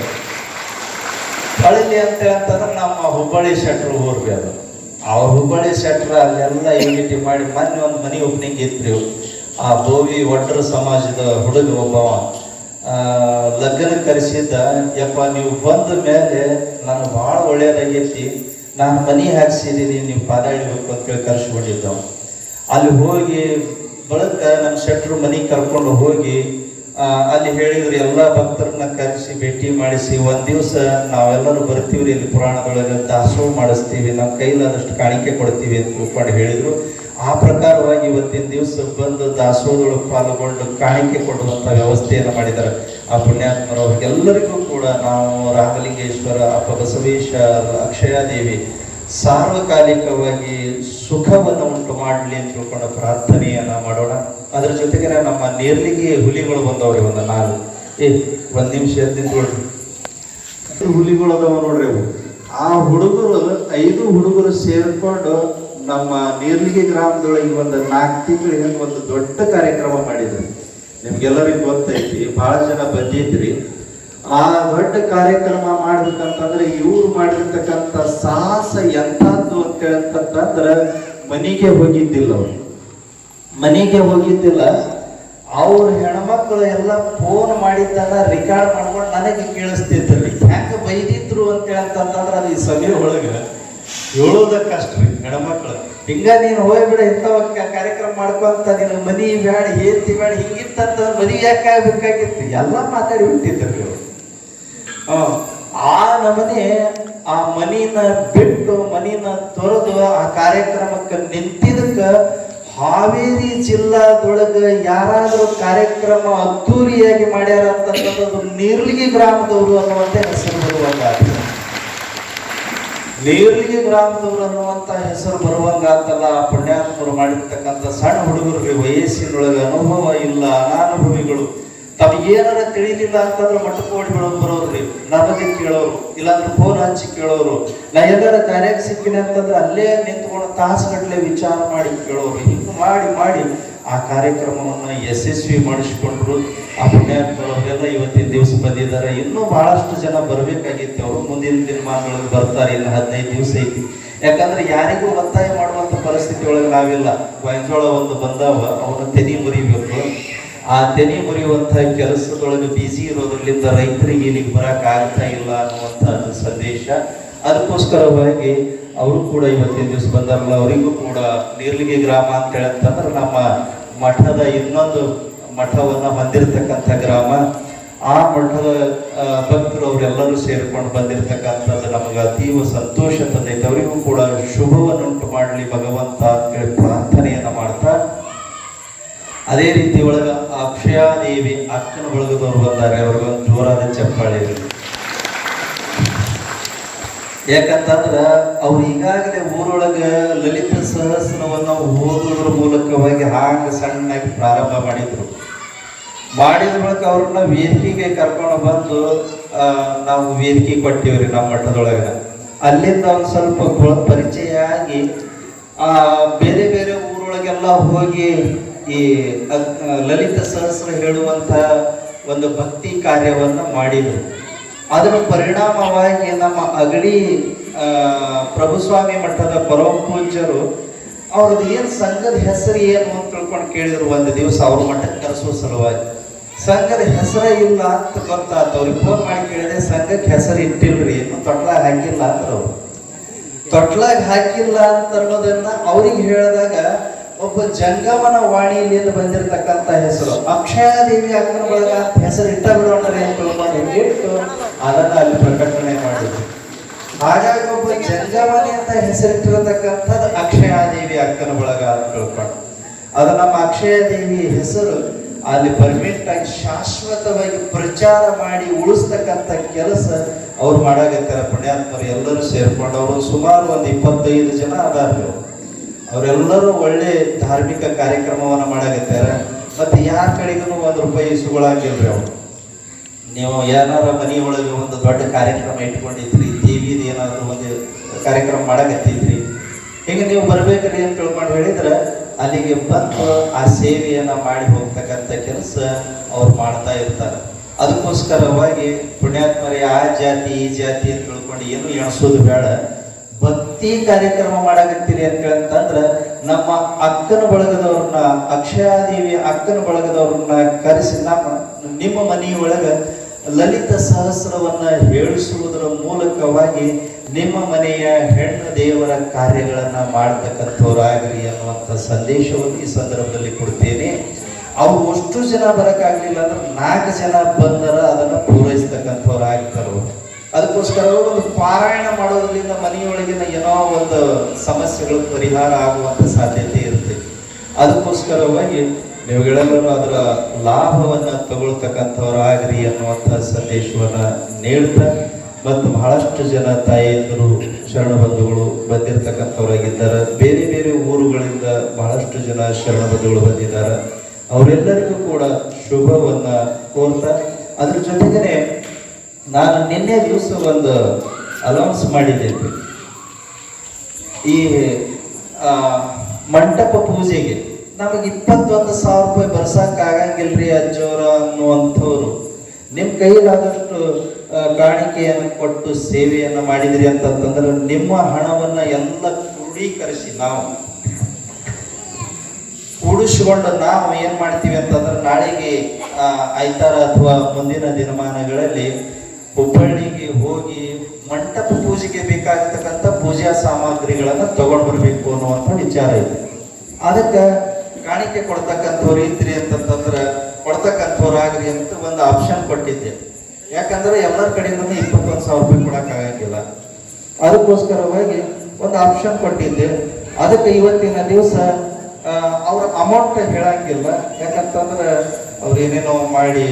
ಹೊಳಿಲಿ ಅಂತ ಅಂತಂದ್ರೆ ನಮ್ಮ ಹುಬ್ಬಳ್ಳಿ ಶೆಟ್ರು ಊರ್ರಿ ಅದು. ಅವ್ರ ಹುಬ್ಬಳ್ಳಿ ಶೆಟ್ರ ಅಲ್ಲೆಲ್ಲ ಯೂನಿಟಿ ಮಾಡಿ ಮೊನ್ನೆ ಒಂದು ಮನೆ ಓಪನಿಂಗ್ ಇದ್ರು ಆ ಬೋವಿ ಒಡ್ರ ಸಮಾಜದ ಹುಡುಗ ಒಬ್ಬವ. ಲಗ್ನ ಕರೆಸಿದ್ದ, ಯಪ್ಪ ನೀವು ಬಂದ ಮೇಲೆ ನಾನು ಭಾಳ ಒಳ್ಳೇದಾಗೈತಿ. ನಾನು ಮನಿ ಹಾಕ್ಸಿದ್ದೀನಿ ನೀವು ಪಾದಾಡ್ಬೇಕು ಅಂತೇಳಿ ಕರ್ಸ್ಕೊಂಡಿದ್ದವ ಅಲ್ಲಿ ಹೋಗಿ ಬಳಕ ನಮ್ಮ ಶೆಟ್ರು ಮನೆಗೆ ಕರ್ಕೊಂಡು ಹೋಗಿ ಅಲ್ಲಿ ಹೇಳಿದ್ರು, ಎಲ್ಲ ಭಕ್ತರನ್ನ ಕರೆಸಿ ಭೇಟಿ ಮಾಡಿಸಿ, ಒಂದ್ ದಿವಸ ನಾವೆಲ್ಲರೂ ಬರ್ತೀವ್ರಿ, ಇಲ್ಲಿ ಪುರಾಣದೊಳಗೆ ದಾಸೋಹ ಮಾಡಿಸ್ತೀವಿ ನಮ್ಮ ಕೈಲಾದಷ್ಟು ಕಾಣಿಕೆ ಕೊಡ್ತೀವಿ ಅಂತ ತಿಳ್ಕೊಂಡು ಹೇಳಿದ್ರು. ಆ ಪ್ರಕಾರವಾಗಿ ಇವತ್ತಿನ ದಿವಸ ಬಂದು ದಾಸೋಹದೊಳಗೆ ಪಾಲ್ಗೊಂಡು ಕಾಣಿಕೆ ಕೊಡುವಂತ ವ್ಯವಸ್ಥೆಯನ್ನು ಮಾಡಿದ್ದಾರೆ. ಆ ಪುಣ್ಯಾತ್ಮರವ್ರಿಗೆಲ್ಲರಿಗೂ ಕೂಡ ನಾವು ರಾಮಲಿಂಗೇಶ್ವರ ಅಪ್ಪ ಬಸವೇಶ್ವರ ಅಕ್ಷಯಾದೇವಿ ಸಾರ್ವಕಾಲಿಕವಾಗಿ ಸುಖವನ್ನು ಉಂಟು ಮಾಡಲಿ ಅಂತ ತಿಳ್ಕೊಂಡು ಪ್ರಾರ್ಥನೆಯನ್ನ ಮಾಡೋಣ. ಅದ್ರ ಜೊತೆಗೆ ನಮ್ಮ ನೇರ್ಲಿಗೆ ಹುಲಿಗಳು ಬಂದವ್ರಿ, ಒಂದು ನಾಲ್ಕು. ಏ, ಒಂದ್ ನಿಮಿಷ ಎದ್ದು ನಿಂತ್ಕೊಳ್ರಿ ಹುಲಿಗಳು ಅದಾವ ನೋಡ್ರಿ ಅವು. ಆ ಹುಡುಗರು, ಐದು ಹುಡುಗರು ಸೇರ್ಕೊಂಡು ನಮ್ಮ ನೇರ್ಲಿಗೆ ಗ್ರಾಮದೊಳಗೆ ಒಂದು ನಾಲ್ಕು ತಿಂಗಳಿಗೆ ಒಂದು ದೊಡ್ಡ ಕಾರ್ಯಕ್ರಮ ಮಾಡಿದ್ರು. ನಿಮ್ಗೆಲ್ಲರಿಗೂ ಗೊತ್ತೈತಿ ಬಹಳ ಜನ ಬಂದಿದ್ರಿ. ಆ ದೊಡ್ಡ ಕಾರ್ಯಕ್ರಮ ಮಾಡ್ಬೇಕಂತಂದ್ರೆ ಇವ್ರು ಮಾಡಿರ್ತಕ್ಕಂಥ ಸಾಹಸ ಎಂಥದ್ದು ಅಂತ ಹೇಳ್ತಂದ್ರೆ ಮನೆಗೆ ಹೋಗಿದ್ದಿಲ್ಲ ಅವ್ರು. ಮನೆಗೆ ಹೋಗಿದ್ದಿಲ್ಲ. ಅವ್ರ ಹೆಣ್ಮಕ್ಳು ಎಲ್ಲ ಫೋನ್ ಮಾಡಿದ್ದನ್ನ ರೆಕಾರ್ಡ್ ಮಾಡ್ಕೊಂಡು ನನಗೆ ಕೇಳಿಸ್ತಿದ್ರಿ ಹೆಂಗೆ ಬೈದಿದ್ರು ಅಂತ ಹೇಳ್ತಂತಂದ್ರೆ ಅದು ಈ ಸಭೆ ಒಳಗೆ ಕಷ್ಟ ರೀ ಹೆಣ್ಮಕ್ಳು. ಹಿಂಗ ನೀನು ಹೋಗ್ಬಿಡ ಇಂಥವ ಕ- ಕಾರ್ಯಕ್ರಮ ಮಾಡ್ಕೊಂತ ನಿನ್ನ ಮನಿ ಬ್ಯಾಡ ಹೇತಿ ಬ್ಯಾಡ, ಹಿಂಗಿತ್ತಂತ ಮನಿ ಯಾಕೆ ಆಗ್ಬೇಕಾಗಿತ್ತು? ಎಲ್ಲ ಮಾತಾಡಿ ಬಿಟ್ಟಿದ್ರಿ ಅವ್ರು. ಆ ನಮನೆ, ಆ ಮನಿನ ಬಿಟ್ಟು ಮನಿನ ತೊರೆದು ಆ ಕಾರ್ಯಕ್ರಮಕ್ಕೆ ನಿಂತಿದ್ದಕ್ಕ ಹಾವೇರಿ ಜಿಲ್ಲಾದೊಳಗ ಯಾರಾದ್ರೂ ಕಾರ್ಯಕ್ರಮ ಅದ್ದೂರಿಯಾಗಿ ಮಾಡ್ಯಾರ ಅಂತಕ್ಕಂಥದ್ದು ನೀರ್ಲಿಗಿ ಗ್ರಾಮದವರು ಅನ್ನುವಂತೆ ಹೆಸರು ಬರುವಂಗ ನೀರ್ಲಿಗಿ ಗ್ರಾಮದವರು ಅನ್ನುವಂತ ಹೆಸರು ಬರುವಂಗ ಅಂತಲ್ಲ ಆ ಪುಣ್ಯಾತ್ಮರು ಮಾಡಿರ್ತಕ್ಕಂಥ ಸಣ್ಣ ಹುಡುಗರಿಗೆ ವಯಸ್ಸಿನೊಳಗೆ ಅನುಭವ ಇಲ್ಲ ಅನಾನುಭವಿಗಳು. ತಮಗೇನಾರ ತಿಳಿಲಿಲ್ಲ ಅಂತಂದ್ರೆ ಮಟ್ಟ ಕೋಡಿ ಬಿಡೋದು ಬರೋರ್ರಿ ನಮಗೆ ಕೇಳೋರು, ಇಲ್ಲಾಂದ್ರೆ ಫೋನ್ ಹಚ್ಚಿ ಕೇಳೋರು. ನಾ ಎಲ್ಲರ ದಾರ್ಯಾಗ ಸಿಕ್ಕಿನ ಅಂತಂದ್ರೆ ಅಲ್ಲೇ ನಿಂತ್ಕೊಂಡು ತಾಸುಗಟ್ಟಲೆ ವಿಚಾರ ಮಾಡಿ ಕೇಳೋರು. ಹಿಂಗೆ ಮಾಡಿ ಮಾಡಿ ಆ ಕಾರ್ಯಕ್ರಮವನ್ನ ಯಶಸ್ವಿ ಮಾಡಿಸಿಕೊಂಡ್ರು. ಆ ಪುಣ್ಯಾತ್ಮರವರೆಲ್ಲ ಇವತ್ತಿನ ದಿವಸ ಬಂದಿದ್ದಾರೆ. ಇನ್ನೂ ಬಹಳಷ್ಟು ಜನ ಬರಬೇಕಾಗಿತ್ತು. ಅವರು ಮುಂದಿನ ದಿನಮಾನಗಳಲ್ಲಿ ಬರ್ತಾರೆ. ಇನ್ನು ಹದಿನೈದು ದಿವಸ ಐತಿ. ಯಾಕಂದ್ರೆ ಯಾರಿಗೂ ಒತ್ತಾಯ ಮಾಡುವಂತ ಪರಿಸ್ಥಿತಿ ಒಳಗೆ ನಾವಿಲ್ಲ. ಗೊಂಜೋಳ ಒಂದು ಬಂದಾವ. ಅವನ ತೆನಿ ಮುರಿಬೇಕು. ಆ ತೆನೆ ಮುರಿಯುವಂತ ಕೆಲಸದೊಳಗೆ ಬಿಸಿ ಇರೋದ್ರಲ್ಲಿಂದ ರೈತರಿಗೆ ಇಲ್ಲಿಗೆ ಬರಕ್ ಆಗ್ತಾ ಇಲ್ಲ ಅನ್ನುವಂತ ಸಂದೇಶ. ಅದಕ್ಕೋಸ್ಕರವಾಗಿ ಅವರು ಕೂಡ ಇವತ್ತಿನ ದಿವಸ ಬಂದಾರಲ್ಲ, ಅವರಿಗೂ ಕೂಡ ನೀರ್ಲಿಗೆ ಗ್ರಾಮ ಅಂತ ಹೇಳಂತಂದ್ರೆ ನಮ್ಮ ಮಠದ ಇನ್ನೊಂದು ಮಠವನ್ನ ಹೊಂದಿರತಕ್ಕಂಥ ಗ್ರಾಮ. ಆ ಮಠದ ಭಕ್ತರು ಅವರೆಲ್ಲರೂ ಸೇರ್ಕೊಂಡು ಬಂದಿರತಕ್ಕಂಥದ್ದು ನಮಗೆ ಅತೀವ ಸಂತೋಷ ತಂದೈತೆ. ಅವರಿಗೂ ಕೂಡ ಶುಭವನ್ನುಂಟು ಮಾಡಲಿ ಭಗವಂತ ಪ್ರಾರ್ಥನೆಯನ್ನ ಮಾಡ್ತಾ ಅದೇ ರೀತಿ ಒಳಗ ಅಕ್ಷಯಾದೇವಿ ಅಕ್ಕನ ಬಳಗದವ್ರು ಬಂದಾರೆ ಅವ್ರಿಗೊಂದು ಜೋರಾದ ಚಪ್ಪಾಳೆ ಯಾಕಂತಂದ್ರ ಅವ್ರು ಈಗಾಗಲೇ ಊರೊಳಗ ಲಲಿತ ಸಹಸ್ರವನ್ನ ಓದೋದ್ರ ಮೂಲಕವಾಗಿ ಹಾಗೆ ಸಣ್ಣಾಗಿ ಪ್ರಾರಂಭ ಮಾಡಿದ್ರು. ಮಾಡಿದ ಬಳಿಕ ಅವ್ರನ್ನ ವೇದಿಕೆಗೆ ಕರ್ಕೊಂಡು ಬಂದು ನಾವು ವೇದಿಕೆ ಕೊಟ್ಟಿವ್ರಿ ನಮ್ಮ ಮಠದೊಳಗ. ಅಲ್ಲಿಂದ ಒಂದು ಸ್ವಲ್ಪ ಪರಿಚಯ ಆಗಿ, ಆ, ಬೇರೆ ಬೇರೆ ಊರೊಳಗೆಲ್ಲ ಹೋಗಿ ಈ ಲಲಿತ ಸಹಸ್ರ ಹೇಳುವಂತ ಒಂದು ಭಕ್ತಿ ಕಾರ್ಯವನ್ನ ಮಾಡಿದ್ರು. ಅದರ ಪರಿಣಾಮವಾಗಿ ನಮ್ಮ ಅಗಡಿ ಪ್ರಭುಸ್ವಾಮಿ ಮಠದ ಪರಮ ಪೂಜ್ಯರು ಅವ್ರದ್ದು ಏನು ಸಂಘದ ಹೆಸರು ಏನು ಅಂತ ತಿಳ್ಕೊಂಡು ಕೇಳಿದ್ರು ಒಂದು ದಿವಸ ಅವ್ರ ಮಠಕ್ಕೆ ಕರೆಸುವ ಸಲುವಾಗಿ. ಸಂಘದ ಹೆಸರೇ ಇಲ್ಲ ಅಂತ ಗೊತ್ತಾಯ್ತು ಅವ್ರಿಗೆ ಫೋನ್ ಮಾಡಿ ಕೇಳಿದೆ, ಸಂಘಕ್ಕೆ ಹೆಸರು ಇಟ್ಟಿಲ್ರಿ ಏನು ತೊಟ್ಲಾಗ ಹಾಕಿಲ್ಲ ಅಂದ್ರ ಅವ್ರು. ತೊಟ್ಲಾಗ ಹಾಕಿಲ್ಲ ಅಂತ ಅನ್ನೋದನ್ನ ಅವ್ರಿಗೆ ಹೇಳಿದಾಗ ಒಬ್ಬ ಜಂಗಮನ ವಾಣಿಯಲ್ಲಿ ಬಂದಿರತಕ್ಕಂತ ಹೆಸರು. ಅಕ್ಷಯಾದೇವಿ ಅಕ್ಕನ ಬಳಗ ಹೆಸರು ಇಟ್ಟ ಬಿಡೋಣ ಅದನ್ನ ಅಲ್ಲಿ ಪ್ರಕಟಣೆ ಮಾಡಿದ್ರು. ಹಾಗಾಗಿ ಒಬ್ಬ ಜಂಗಮನೆ ಅಂತ ಹೆಸರಿಟ್ಟಿರತಕ್ಕಂಥದ್ದು ಅಕ್ಷಯಾದೇವಿ ಅಕ್ಕನ ಬಳಗ ಅಂತ ತಿಳ್ಕೊಂಡು. ಅದು ನಮ್ಮ ಅಕ್ಷಯಾದೇವಿ ಹೆಸರು ಅಲ್ಲಿ ಪರ್ಮನೆಂಟ್ ಆಗಿ ಶಾಶ್ವತವಾಗಿ ಪ್ರಚಾರ ಮಾಡಿ ಉಳಿಸ್ತಕ್ಕಂಥ ಕೆಲಸ ಅವ್ರು ಮಾಡಾಕತ್ತಾರ. ಪುಣ್ಯಾತ್ಮರು ಎಲ್ಲರೂ ಸೇರ್ಕೊಂಡು ಅವರು ಸುಮಾರು ಒಂದು ಇಪ್ಪತ್ತೈದು ಜನ ಅದಾರ ಅವರೆಲ್ಲರೂ ಒಳ್ಳೆ ಧಾರ್ಮಿಕ ಕಾರ್ಯಕ್ರಮವನ್ನು ಮಾಡಾಕತ್ತಾರ ಮತ್ತೆ ಯಾರ ಕಡೆಗೂ ಒಂದು ರೂಪಾಯಿ ಇಸುಗಳಾಗಿಲ್ರಿ ಅವರು. ನೀವು ಏನಾರ ಮನೆಯೊಳಗೆ ಒಂದು ದೊಡ್ಡ ಕಾರ್ಯಕ್ರಮ ಇಟ್ಕೊಂಡಿದ್ರಿ ಟಿವಿದು ಏನಾದರೂ ಒಂದು ಕಾರ್ಯಕ್ರಮ ಮಾಡಾಕತ್ತಿದ್ರಿ. ಈಗ ನೀವು ಬರ್ಬೇಕ್ರಿ ಏನು ತಿಳ್ಕೊಂಡು ಹೇಳಿದ್ರೆ, ಅಲ್ಲಿಗೆ ಬಂದು ಆ ಸೇವೆಯನ್ನು ಮಾಡಿ ಹೋಗ್ತಕ್ಕಂಥ ಕೆಲಸ ಅವ್ರು ಮಾಡ್ತಾ ಇರ್ತಾರೆ. ಅದಕ್ಕೋಸ್ಕರವಾಗಿ ಪುಣ್ಯಾತ್ಮರಿ ಆ ಜಾತಿ, ಈ ಜಾತಿ ಅಂತ ತಿಳ್ಕೊಂಡು ಏನು ಎಣಿಸೋದು ಬೇಡ. ಭಕ್ತಿ ಕಾರ್ಯಕ್ರಮ ಮಾಡಕತ್ತೀರಿ ಅಂತ ಅಂತಂದ್ರ ನಮ್ಮ ಅಕ್ಕನ ಬಳಗದವ್ರನ್ನ, ಅಕ್ಷಯಾದೇವಿ ಅಕ್ಕನ ಬಳಗದವ್ರನ್ನ ಕರೆಸಿ ನಮ್ಮ, ನಿಮ್ಮ ಮನೆಯೊಳಗ ಲಲಿತ ಸಹಸ್ರವನ್ನ ಹೇಳಿಸುವುದರ ಮೂಲಕವಾಗಿ ನಿಮ್ಮ ಮನೆಯ ಹೆಣ್ಣು ದೇವರ ಕಾರ್ಯಗಳನ್ನ ಮಾಡತಕ್ಕಂಥವ್ರಾಗ್ರಿ ಅನ್ನುವಂಥ ಸಂದೇಶವನ್ನು ಈ ಸಂದರ್ಭದಲ್ಲಿ ಕೊಡ್ತೇನೆ. ಅವು ಅಷ್ಟು ಜನ ಬರಕ್ಕಾಗ್ಲಿಲ್ಲ ಅಂದ್ರೆ ನಾಲ್ಕು ಜನ ಬಂದರ ಅದನ್ನು ಪೂರೈಸ್ತಕ್ಕಂಥವ್ರು ಆಗ್ತಾರ ಅದಕ್ಕೋಸ್ಕರ ಒಂದು ಪಾರಾಯಣ ಮಾಡೋದ್ರಿಂದ ಮನೆಯೊಳಗಿನ ಏನೋ ಒಂದು ಸಮಸ್ಯೆಗಳು ಪರಿಹಾರ ಆಗುವಂತ ಸಾಧ್ಯತೆ ಇರುತ್ತೆ. ಅದಕ್ಕೋಸ್ಕರವಾಗಿ ನೀವುಗಳೆಲ್ಲರೂ ಅದರ ಲಾಭವನ್ನ ತಗೊಳ್ತಕ್ಕಂಥವ್ರಾಗ್ರಿ ಅನ್ನುವಂಥ ಸಂದೇಶವನ್ನ ನೀಡ್ತಾ ಮತ್ತು ಬಹಳಷ್ಟು ಜನ ತಾಯಿಯಂದರು ಶರಣ ಬಂಧುಗಳು ಬಂದಿರತಕ್ಕಂಥವರಾಗಿದ್ದಾರೆ. ಬೇರೆ ಬೇರೆ ಊರುಗಳಿಂದ ಬಹಳಷ್ಟು ಜನ ಶರಣ ಬಂಧುಗಳು ಬಂದಿದ್ದಾರೆ. ಅವರೆಲ್ಲರಿಗೂ ಕೂಡ ಶುಭವನ್ನ ಕೋರ್ತಾ, ಅದ್ರ ಜೊತೆಗೇನೆ ನಾನು ನಿನ್ನೆ ದಿವಸ ಒಂದು ಅನೌನ್ಸ್ ಮಾಡಿದ್ದೇನೆ ಈ ಮಂಟಪ ಪೂಜೆಗೆ ನಮಗೆ ಇಪ್ಪತ್ತೊಂದು ಸಾವಿರ ರೂಪಾಯಿ ಬರ್ಸಕ್ಕೆ ಆಗಂಗಿಲ್ರಿ ಅಜ್ಜೋರ ಅನ್ನುವಂಥವ್ರು. ನಿಮ್ಮ ಕೈಲಾದಷ್ಟು ಕಾಣಿಕೆಯನ್ನು ಕೊಟ್ಟು ಸೇವೆಯನ್ನ ಮಾಡಿದ್ರಿ ಅಂತಂತಂದ್ರೆ ನಿಮ್ಮ ಹಣವನ್ನ ಎಲ್ಲ ಕ್ರೂಢೀಕರಿಸಿ ನಾವು. ಕೂಡಿಸಿಕೊಂಡು ನಾವು ಏನು ಮಾಡ್ತೀವಿ ಅಂತಂದ್ರೆ ನಾಳೆಗೆ ಆಯ್ತಾರ ಅಥವಾ ಮುಂದಿನ ದಿನಮಾನಗಳಲ್ಲಿ ಹುಬ್ಬಳ್ಳಿಗೆ ಹೋಗಿ ಮಂಟಪ ಪೂಜೆಗೆ ಬೇಕಾಗಿರ್ತಕ್ಕಂಥ ಪೂಜಾ ಸಾಮಗ್ರಿಗಳನ್ನ ತಗೊಂಡ್ ಬರಬೇಕು ಅನ್ನುವಂಥ ವಿಚಾರ ಇದೆ. ಅದಕ್ಕೆ ಕಾಣಿಕೆ ಕೊಡ್ತಕ್ಕಂಥವ್ರು ಇದ್ರಿ ಅಂತಂತಂದ್ರೆ ಕೊಡ್ತಕ್ಕಂಥವ್ರು ಆಗ್ರಿ ಅಂತ ಒಂದು ಆಪ್ಷನ್ ಕೊಟ್ಟಿದ್ದೆ. ಯಾಕಂದ್ರೆ ಎಲ್ಲರ ಕಡೆಯಿಂದ ಇಪ್ಪತ್ತೊಂದು ಸಾವಿರ ರೂಪಾಯಿ ಕೊಡಕ್ ಆಗಂಗಿಲ್ಲ. ಅದಕ್ಕೋಸ್ಕರವಾಗಿ ಒಂದು ಆಪ್ಷನ್ ಕೊಟ್ಟಿದ್ದೆ. ಅದಕ್ಕೆ ಇವತ್ತಿನ ದಿವಸ ಅವ್ರ ಅಮೌಂಟ್ ಹೇಳಂಗಿಲ್ಲ. ಯಾಕಂತಂದ್ರೆ ಅವ್ರು ಏನೇನೋ ಮಾಡಿ